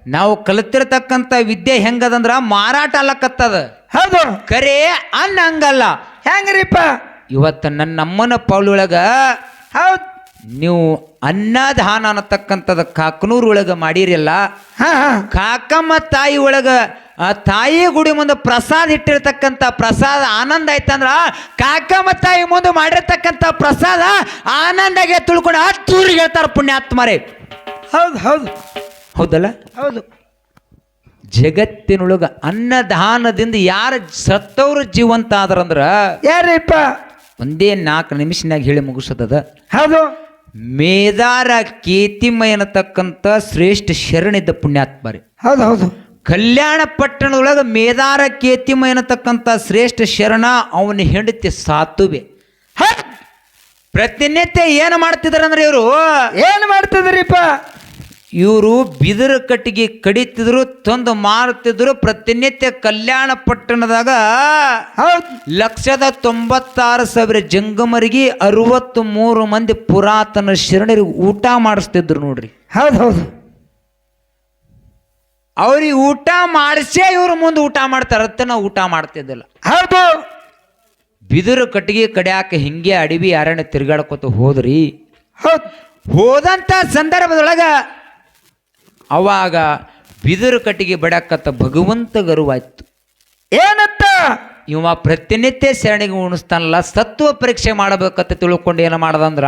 ನಾವು ಕಲಿತಿರ್ತಕ್ಕಂಥ ವಿದ್ಯೆ ಹೆಂಗದಂದ್ರ ಮಾರಾಟ ಅಲ್ಲಕತ್ತದ. ಹೌದು. ಕರೆ ಅನ್ನ ಹಂಗಲ್ಲ ಹೆಂಗ್ರಿಪ್ಪ? ಇವತ್ತು ನನ್ನ ಅಮ್ಮನ ಹೌದು. ನೀವು ಅನ್ನದಾನ ಅನ್ನತಕ್ಕಂಥದ್ದು ಕಾಕನೂರು ಒಳಗೆ ಮಾಡಿರಲ್ಲ ಕಾಕಮ್ಮ ತಾಯಿ ಒಳಗೆ ಆ ತಾಯಿ ಗುಡಿ ಮುಂದೆ ಪ್ರಸಾದ ಇಟ್ಟಿರ್ತಕ್ಕಂಥ ಪ್ರಸಾದ ಆನಂದ ಆಯ್ತಂದ್ರ ಕಾಕಮ್ಮ ತಾಯಿ ಮುಂದೆ ಮಾಡಿರ್ತಕ್ಕಂಥ ಪ್ರಸಾದ ಆನಂದಾಗೆ ತಿಳ್ಕೊಂಡು ಹತ್ತೂರಿಗೆ ಹೇಳ್ತಾರ ಪುಣ್ಯಾತ್ಮರೇ. ಹೌದು ಹೌದು. ಹೌದಲ್ಲ? ಹೌದು. ಜಗತ್ತಿನೊಳಗ ಅನ್ನದಾನದಿಂದ ಯಾರು ಸತ್ತವರು ಜೀವಂತ ಆದ್ರಂದ್ರ ಯಾರಿಪ್ಪ? ಒಂದೇ ನಾಲ್ಕು ನಿಮಿಷನಾಗ ಹೇಳಿ ಮುಗಿಸೋದದ. ಹೌದು. ಮೇದಾರ ಕೇತಿಮಯ ಅನ್ನತಕ್ಕಂಥ ಶ್ರೇಷ್ಠ ಶರಣಿದ್ದ ಪುಣ್ಯಾತ್ಮರಿ. ಹೌದು ಹೌದು. ಕಲ್ಯಾಣ ಪಟ್ಟಣದೊಳಗೆ ಮೇದಾರ ಕೇತಿಮಯ ಅನ್ನತಕ್ಕಂಥ ಶ್ರೇಷ್ಠ ಶರಣ ಅವನ ಹೆಂಡತಿ ಸಾತುವೆ. ಪ್ರತಿನಿತ್ಯ ಏನು ಮಾಡ್ತಿದ್ರಂದ್ರೆ ಇವರು? ಏನು ಮಾಡ್ತಿದ್ರಿಪ್ಪ? ಇವರು ಬಿದಿರು ಕಟ್ಟಿಗೆ ಕಡಿತಿದ್ರು ತಂದು ಮಾರುತ್ತಿದ್ರು ಪ್ರತಿನಿತ್ಯ ಕಲ್ಯಾಣ ಪಟ್ಟಣದಾಗ ಹೌದ್. ಲಕ್ಷದ ತೊಂಬತ್ತಾರು ಸಾವಿರ ಜಂಗಮರಿಗೆ ಅರವತ್ತು ಮೂರು ಮಂದಿ ಪುರಾತನ ಶರಣರಿಗೆ ಊಟ ಮಾಡಿಸ್ತಿದ್ರು ನೋಡ್ರಿ. ಹೌದು ಹೌದು. ಅವ್ರಿಗೆ ಊಟ ಮಾಡಿಸೇ ಇವ್ರು ಮುಂದೆ ಊಟ ಮಾಡ್ತಾರತ್ತೆ ನಾವು ಊಟ ಮಾಡ್ತಿದ್ದಿಲ್ಲ. ಹೌದು. ಬಿದಿರು ಕಟ್ಟಿಗೆ ಕಡಿಯಾಕ ಹಿಂಗೆ ಅಡವಿ ಅರಣ್ಯ ತಿರುಗಾಡ್ಕೊತ ಹೋದ್ರಿ. ಹೌದು. ಹೋದಂಥ ಸಂದರ್ಭದೊಳಗ ಅವಾಗ ಬಿದಿರು ಕಟ್ಟಿಗೆ ಬಡಕತ್ತ ಭಗವಂತ ಗರುವಾಯ್ತು. ಏನತ್ತ? ಇವ ಪ್ರತಿನಿತ್ಯ ಶರಣಿಗೆ ಉಣಿಸ್ತಾನಲ್ಲ ಸತ್ವ ಪರೀಕ್ಷೆ ಮಾಡಬೇಕಂತ ತಿಳ್ಕೊಂಡು ಏನು ಮಾಡದಂದ್ರ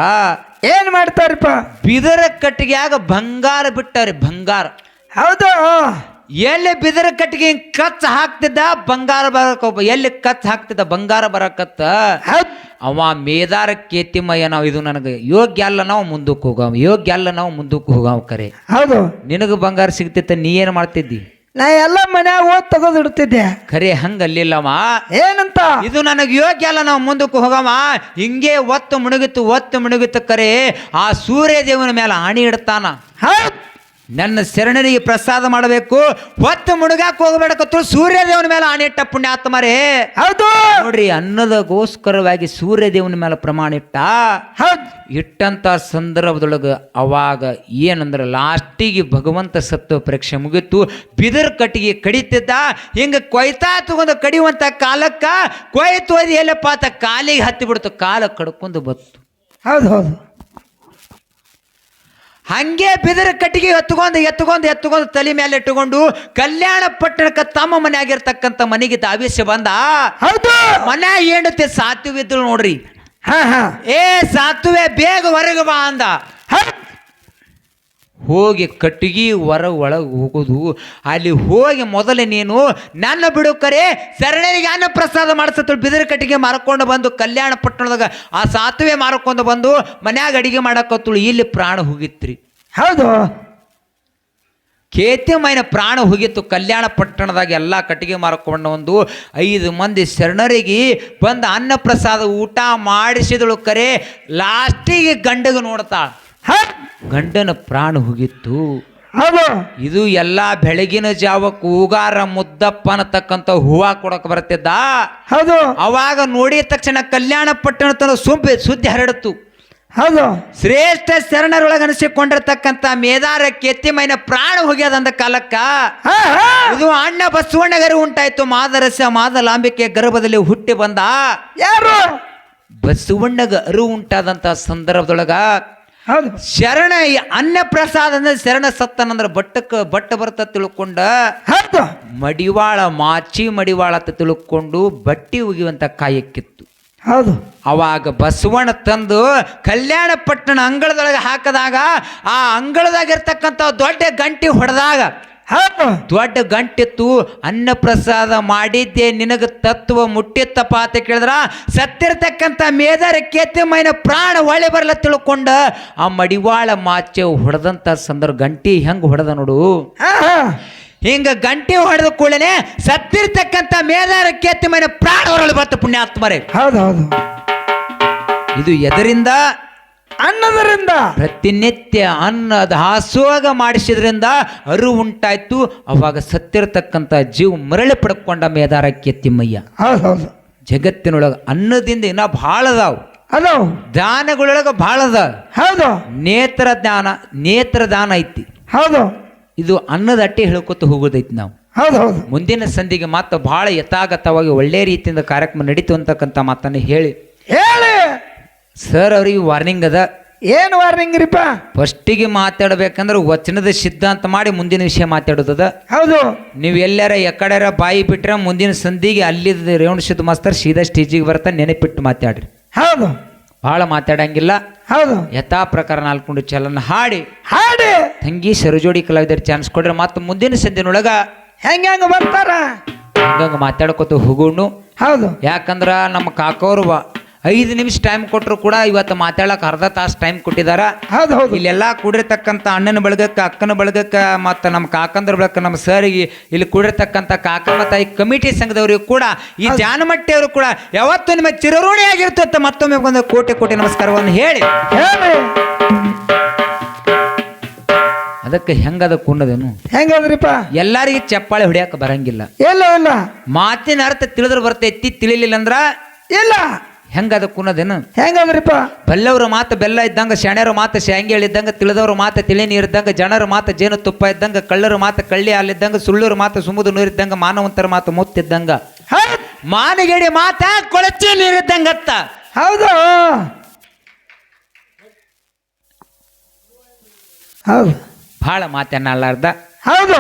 ಏನ್ ಮಾಡ್ತಾರಪ್ಪ? ಬಿದಿರ ಕಟ್ಟಿಗೆಯಾಗ ಬಂಗಾರ ಬಿಟ್ಟಾರಿ ಬಂಗಾರ. ಹೌದು? ಎಲ್ಲಿ ಬಿದಿರ ಕಟ್ಟಿಗೆ ಹಿಂಗ್ ಕಚ್ ಹಾಕ್ತಿದ್ದ ಬಂಗಾರ ಬರಕ ಎಲ್ಲಿ ಕಚ್ ಹಾಕ್ತಿದ್ದ ಬಂಗಾರ ಬರಕತ್ತ? ಅವ ಮೇದಾರ ಕೇತಿಮಯ್ಯ ನಾವು ಇದು ನನಗೆ ಯೋಗ್ಯ ಅಲ್ಲ ನಾವು ಮುಂದಕ್ಕೆ ಹೋಗಾವ. ಯೋಗ್ಯ ಅಲ್ಲ ನಾವು ಮುಂದಕ್ಕೆ ಹೋಗಾವ ಕರೆ. ಹೌದು. ನಿನಗೆ ಬಂಗಾರ ಸಿಗ್ತಿತ್ತ ನೀ ಏನು ಮಾಡ್ತಿದ್ದಿ? ನಾ ಎಲ್ಲ ಮನ್ಯಾಗ ಓದ್ ತೆಗೆದಿಡ್ತಿದ್ದೆ. ಖರೆ ಹಂಗಲ್ಲಿಲ್ಲವ. ಏನಂತ? ಇದು ನನಗೆ ಯೋಗ್ಯ ಅಲ್ಲ ನಾವು ಮುಂದಕ್ಕೆ ಹೋಗವ. ಹಿಂಗೆ ಒತ್ತು ಮುಣುಗಿತ್ತು ಒತ್ತು ಮುಣುಗಿತ್ತು ಕರೆ. ಆ ಸೂರ್ಯ ದೇವನ ಮೇಲೆ ಆಣಿ ಇಡ್ತಾನ. ನನ್ನ ಶರಣರಿಗೆ ಪ್ರಸಾದ ಮಾಡಬೇಕು. ಹೊತ್ತು ಮುಣುಗಾಕ್ ಹೋಗಬೇಡಕತ್ತು ಸೂರ್ಯದೇವನ ಮೇಲೆ ಆಣಿ ಇಟ್ಟ ಪುಣ್ಯಾತ್ಮರೇ. ಹೌದು. ನೋಡ್ರಿ ಅನ್ನದಗೋಸ್ಕರವಾಗಿ ಸೂರ್ಯ ದೇವನ ಮೇಲೆ ಪ್ರಮಾಣ ಇಟ್ಟ. ಹೌದು. ಇಟ್ಟಂತ ಸಂದರ್ಭದೊಳಗೆ ಅವಾಗ ಏನಂದ್ರೆ ಲಾಸ್ಟಿಗೆ ಭಗವಂತ ಸತ್ವ ಪರೀಕ್ಷೆ ಮುಗಿತು. ಬಿದಿರು ಕಟ್ಟಿಗೆ ಕಡಿತಿದ್ದ. ಹಿಂಗೆ ಕೊಯ್ತಾ ತಗೊಂಡು ಕಡಿಯುವಂತ ಕಾಲಕ್ಕ ಕೊಯ್ತು ಅದು ಎಲ್ಲಪ್ಪ ಆತ ಕಾಲಿಗೆ ಹತ್ತಿ ಬಿಡ್ತು. ಕಾಲ ಕಡ್ಕೊಂಡು ಬತ್ತು. ಹೌದು ಹೌದು. ಹಂಗೆ ಬಿದಿರ ಕಟ್ಟಿಗೆ ಎತ್ಕೊಂಡು ಎತ್ಕೊಂಡು ಎತ್ಕೊಂಡು ತಲೆ ಮೇಲೆ ಇಟ್ಟುಕೊಂಡು ಕಲ್ಯಾಣ ಪಟ್ಟಣಕ್ಕೆ ತಮ್ಮ ಮನೆಯಾಗಿರ್ತಕ್ಕಂಥ ಮನೆಗೆ ಆವೇಶ ಬಂದ. ಹೌದು. ಮನ್ಯಾಗ ಸಾತುವೆ ಸಾತ್ವಿದ್ರು ನೋಡ್ರಿ. ಹಾ ಹಾ. ಏ ಸಾತುವೆ ಬೇಗ ಹೊರಗೆ ಬಾ ಅಂದ. ಹೋಗಿ ಕಟ್ಟಿಗೆ ಹೊರ ಒಳಗೆ ಹೋಗೋದು. ಅಲ್ಲಿ ಹೋಗಿ ಮೊದಲೇ ನೀನು ನನ್ನ ಬಿಡು ಕರೆ ಶರಣರಿಗೆ ಅನ್ನ ಪ್ರಸಾದ ಮಾಡಿಸತ್ತಳು. ಬಿದಿರು ಕಟ್ಟಿಗೆ ಮಾರ್ಕೊಂಡು ಬಂದು ಕಲ್ಯಾಣ ಪಟ್ಟಣದಾಗ ಆ ಸಾತುವೆ ಮಾರ್ಕೊಂಡು ಬಂದು ಮನ್ಯಾಗ ಅಡಿಗೆ ಮಾಡಕತ್ತಳು. ಇಲ್ಲಿ ಪ್ರಾಣ ಹೋಗಿತ್ರಿ. ಹೌದು. ಕೇತಿಮೈನ ಪ್ರಾಣ ಹೋಗಿತ್ತು. ಕಲ್ಯಾಣ ಪಟ್ಟಣದಾಗ ಎಲ್ಲ ಕಟ್ಟಿಗೆ ಮಾರ್ಕೊಂಡು ಒಂದು ಐದು ಮಂದಿ ಶರಣರಿಗೆ ಬಂದು ಅನ್ನ ಪ್ರಸಾದ ಊಟ ಮಾಡಿಸಿದಳು ಕರೆ. ಲಾಸ್ಟಿಗೆ ಗಂಡಗೆ ನೋಡ್ತಾಳ. ಗಂಡನ ಪ್ರಾಣ ಹೋಗಿತ್ತು. ಹೌದು. ಇದು ಎಲ್ಲ ಬೆಳಗಿನ ಜಾವ ಕೂಗಾರ ಮುದ್ದಪ್ಪ ಅನ್ನತಕ್ಕಂಥ ಹೂವ ಕೊಡಕ್ ಬರ್ತಿದ್ದ ಹೌದು. ಅವಾಗ ನೋಡಿದ ತಕ್ಷಣ ಕಲ್ಯಾಣ ಪಟ್ಟಣ ತನ್ನ ಸುಬ್ಬಿ ಸುದ್ದಿ ಹರಡಿತು. ಹೌದು. ಶ್ರೇಷ್ಠ ಶರಣರೊಳಗೆ ಅನಿಸಿಕೊಂಡಿರ್ತಕ್ಕಂಥ ಮೇದಾರ ಕೆತ್ತಿಮೈನ ಪ್ರಾಣ ಹೋಗ್ಯದಂದ ಕಾಲಕ್ಕ. ಇದು ಅಣ್ಣ ಬಸವಣ್ಣಗರು ಉಂಟಾಯ್ತು. ಮಾದರಸ ಮಾದಲಾಂಬಿಕೆ ಗರ್ಭದಲ್ಲಿ ಹುಟ್ಟಿ ಬಂದ. ಯಾರು? ಬಸವಣ್ಣಗ ಅರು ಉಂಟಾದಂತ ಸಂದರ್ಭದೊಳಗ ಹೌದು. ಶರಣ ಈ ಅನ್ನ ಪ್ರಸಾದ ಅಂದ್ರೆ ಶರಣ ಸತ್ತನಂದ್ರೆ ಬಟ್ಟಕ್ಕ ಬಟ್ಟ ಬರ್ತ ತಿಳ್ಕೊಂಡ ಹೌದು. ಮಡಿವಾಳ ಮಾಚಿ ಮಡಿವಾಳ ಅಂತ ತಿಳ್ಕೊಂಡು ಬಟ್ಟಿ ಒಗಿಯುವಂತ ಕಾಯಕ್ಕಿತ್ತು. ಹೌದು. ಅವಾಗ ಬಸವಣ್ಣ ತಂದು ಕಲ್ಯಾಣ ಪಟ್ಟಣ ಅಂಗಳದೊಳಗೆ ಹಾಕಿದಾಗ ಆ ಅಂಗಳದಾಗಿರ್ತಕ್ಕಂಥ ದೊಡ್ಡ ಗಂಟಿ ಹೊಡೆದಾಗ ದೊಡ್ಡ ಗಂಟಿತ್ತು ಅನ್ನ ಪ್ರಸಾದ ಮಾಡಿದ್ದೆ ನಿನಗೆ ತತ್ವ ಮುಟ್ಟಿತ್ತಪ್ಪ ಅಂತ ಕೇಳಿದ್ರ ಸತ್ತಿರ್ತಕ್ಕಂಥ ಮೇಧಾರ ಕೇತಿ ಮೈನ ಪ್ರಾಣ ಒಳ್ಳೆ ಬರಲ ತಿಳ್ಕೊಂಡ ಆ ಮಡಿವಾಳ ಮಾಚೆ ಹೊಡೆದಂಥ ಸಂದರ್ಭ ಗಂಟಿ ಹೆಂಗೆ ಹೊಡೆದ ನೋಡು. ಹಿಂಗ ಗಂಟೆ ಹೊಡೆದ ಕೂಡಲೇ ಸತ್ತಿರ್ತಕ್ಕಂಥ ಮೇದಾರ ಕೇತಿ ಮೈನ ಪ್ರಾಣ ಹೊರಳು ಬರ್ತ ಪುಣ್ಯಾತ್ಮರೇ. ಹೌದು ಹೌದು. ಇದು ಎದರಿಂದ ಅನ್ನದರಿಂದ. ಪ್ರತಿನಿತ್ಯ ಅನ್ನ ದಾಸೋಗ ಮಾಡಿಸಿದ್ರಿಂದ ಅರು ಉಂಟಾಯ್ತು. ಅವಾಗ ಸತ್ತಿರತಕ್ಕಂತ ಜೀವ ಮರಳಿ ಪಡ್ಕೊಂಡ ಮೇದಾರಕ್ಕೆ ತಿಮ್ಮಯ್ಯ. ಹೌದು ಜಗತ್ತಿನೊಳಗೆ ಅನ್ನದಿಂದ ಇನ್ನ ಭಾಳ ಅದಾವು. ಅದು ದಾನಗಳೊಳಗೆ ಭಾಳ ಅದ. ಹೌದು. ನೇತ್ರ ದಾನ ನೇತ್ರ ದಾನ ಐತಿ. ಹೌದು. ಇದು ಅನ್ನದ ಅಟ್ಟಿ ಹೇಳ್ಕೊತ ಹೋಗೋದೈತಿ ನಾವು. ಹೌದು ಹೌದು ಮುಂದಿನ ಸಂಧಿಗೆ ಮಾತ್ರ ಭಾಳ ಯಥಾಗತವಾಗಿ ಒಳ್ಳೆಯ ರೀತಿಯಿಂದ ಕಾರ್ಯಕ್ರಮ ನಡೀತು ಅಂತಕ್ಕಂಥ ಮಾತನ್ನು ಹೇಳಿ. ಹೇಳಿ. ಸರ್ ಅವ್ರಿಗೆ ವಾರ್ನಿಂಗ್ ಅದ. ಏನು ವಾರ್ನಿಂಗ್ ರೀಪ? ಫಸ್ಟಿಗೆ ಮಾತಾಡ್ಬೇಕಂದ್ರೆ ವಚನದ ಸಿದ್ಧಾಂತ ಮಾಡಿ ಮುಂದಿನ ವಿಷಯ ಮಾತಾಡೋದದ. ಹೌದು. ನೀವು ಎಲ್ಲಾರ ಎಕಡೆರ ಬಾಯಿ ಬಿಟ್ರೆ ಮುಂದಿನ ಸಂಧಿಗೆ ಅಲ್ಲಿ ರೇವಣ ಸಿದ್ಧ ಮಾಸ್ತರ್ ಸೀದಾ ಸ್ಟೇಜಿಗೆ ಬರ್ತಾ ನೆನಪಿಟ್ಟು ಮಾತಾಡ್ರಿ. ಹೌದು. ಭಾಳ ಮಾತಾಡಂಗಿಲ್ಲ. ಹೌದು. ಯಥಾ ಪ್ರಕಾರ ನಾಲ್ಕೊಂಡು ಚಲನ ಹಾಡಿ. ಹಾಡಿ. ತಂಗಿ ಸರಜೋಡಿ ಕಲಾವಿದರ ಚಾನ್ಸ್ ಕೊಡ್ರೆ. ಮತ್ತು ಮುಂದಿನ ಸಂಧಿನೊಳಗ ಹೆಂಗ ಹೆಂಗ ಬರ್ತಾರ? ಹಂಗಂಗೆ ಮಾತಾಡ್ಕೊತ ಹೋಗೋಣ. ಹೌದು. ಯಾಕಂದ್ರ ನಮ್ಮ ಕಾಕೋರು ಐದು ನಿಮಿಷ ಟೈಮ್ ಕೊಟ್ಟರು ಕೂಡ ಇವತ್ತು ಮಾತಾಡಕ್ಕೆ ಅರ್ಧ ತಾಸು ಟೈಮ್ ಕೊಟ್ಟಿದಾರ. ಹೌದು ಹೌದು. ಇಲ್ಲೆಲ್ಲ ಕೂಡಿರ್ತಕ್ಕಂಥ ಅಣ್ಣನ ಬಳಗಕ್ಕೆ ಅಕ್ಕನ ಬಳಗಕ್ಕೆ ಮತ್ತು ನಮ್ಮ ಕಾಕಂದ್ರ ಬಳಗಕ್ಕೆ ನಮ್ಮ ಸರಿಗೆ ಇಲ್ಲಿ ಕೂಡಿರ್ತಕ್ಕಂಥ ಕಾಕಮ್ಮ ತಾಯಿ ಕಮಿಟಿ ಸಂಘದವರಿಗೂ ಕೂಡ ಈ ಜಾನಮಟ್ಟಿಯವರು ಕೂಡ ಯಾವತ್ತೂ ನಿಮ್ಮ ಚಿರಋಣಿ ಆಗಿರ್ತಂತ ಮತ್ತೊಮ್ಮೆ ಒಂದು ಕೋಟಿ ಕೋಟಿ ನಮಸ್ಕಾರವನ್ನು ಹೇಳಿ. ಹೇಳಿ ಅದಕ್ಕೆ ಹೆಂಗದ ಕುಣ್ಣದೇನು ಹೆಂಗದ್ರಿಪ್ಪ? ಎಲ್ಲರಿಗೂ ಚಪ್ಪಾಳೆ ಹೊಡಿಯಕ್ಕೆ ಬರಂಗಿಲ್ಲ. ಇಲ್ಲ ಇಲ್ಲ. ಮಾತಿನ ಅರ್ಥ ತಿಳಿದ್ರೆ ಬರ್ತೈತಿ ತಿಳಿಲಿಲ್ಲ ಅಂದ್ರ ಇಲ್ಲ. ಹೆಂಗದ ಕುನ್ನದೇನು ಹೆಂಗದ್ರಿಪ್ಪ? ಬಲ್ಲವ್ರ ಮಾತು ಬೆಲ್ಲ ಇದ್ದಂಗ ಶಾಣ್ಯರ ಮಾತು ಶಾಂಗಿ ಹೇಳಿದ್ದಂಗ ತಿಳಿದವ್ರ ಮಾತು ತಿಳಿ ನೀರಿದ್ದಂಗ ಜನರ ಮಾತು ಜೇನು ತುಪ್ಪ ಇದ್ದಂಗ ಕಳ್ಳರ ಮಾತು ಕಳ್ಳಿ ಹಾಲಿದ್ದಂಗ ಸುಳ್ಳರ ಮಾತು ಸುಮುದು ನೀರಿದ್ದಂಗ ಮಾನವಂತರ ಮಾತು ಮುತ್ತಿದ್ದಂಗ ಮಾನಗೇಡಿ ಮಾತ ಕೊಳಚಿ ನೀರಿದ್ದಂಗತ್ತ ಹೌದು. ಹೌದು. ಭಾಳ ಮಾತನ್ನಲಾರ್ದ ಹೌದು.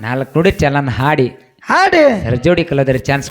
ನಾಲ್ಕು ನುಡಿ ಚಲನ್ ಹಾಡಿ. ಹಾಡಿ. ಸರ್ಜೋಡಿ ಕಲದ್ರೆ ಚಾನ್ಸ್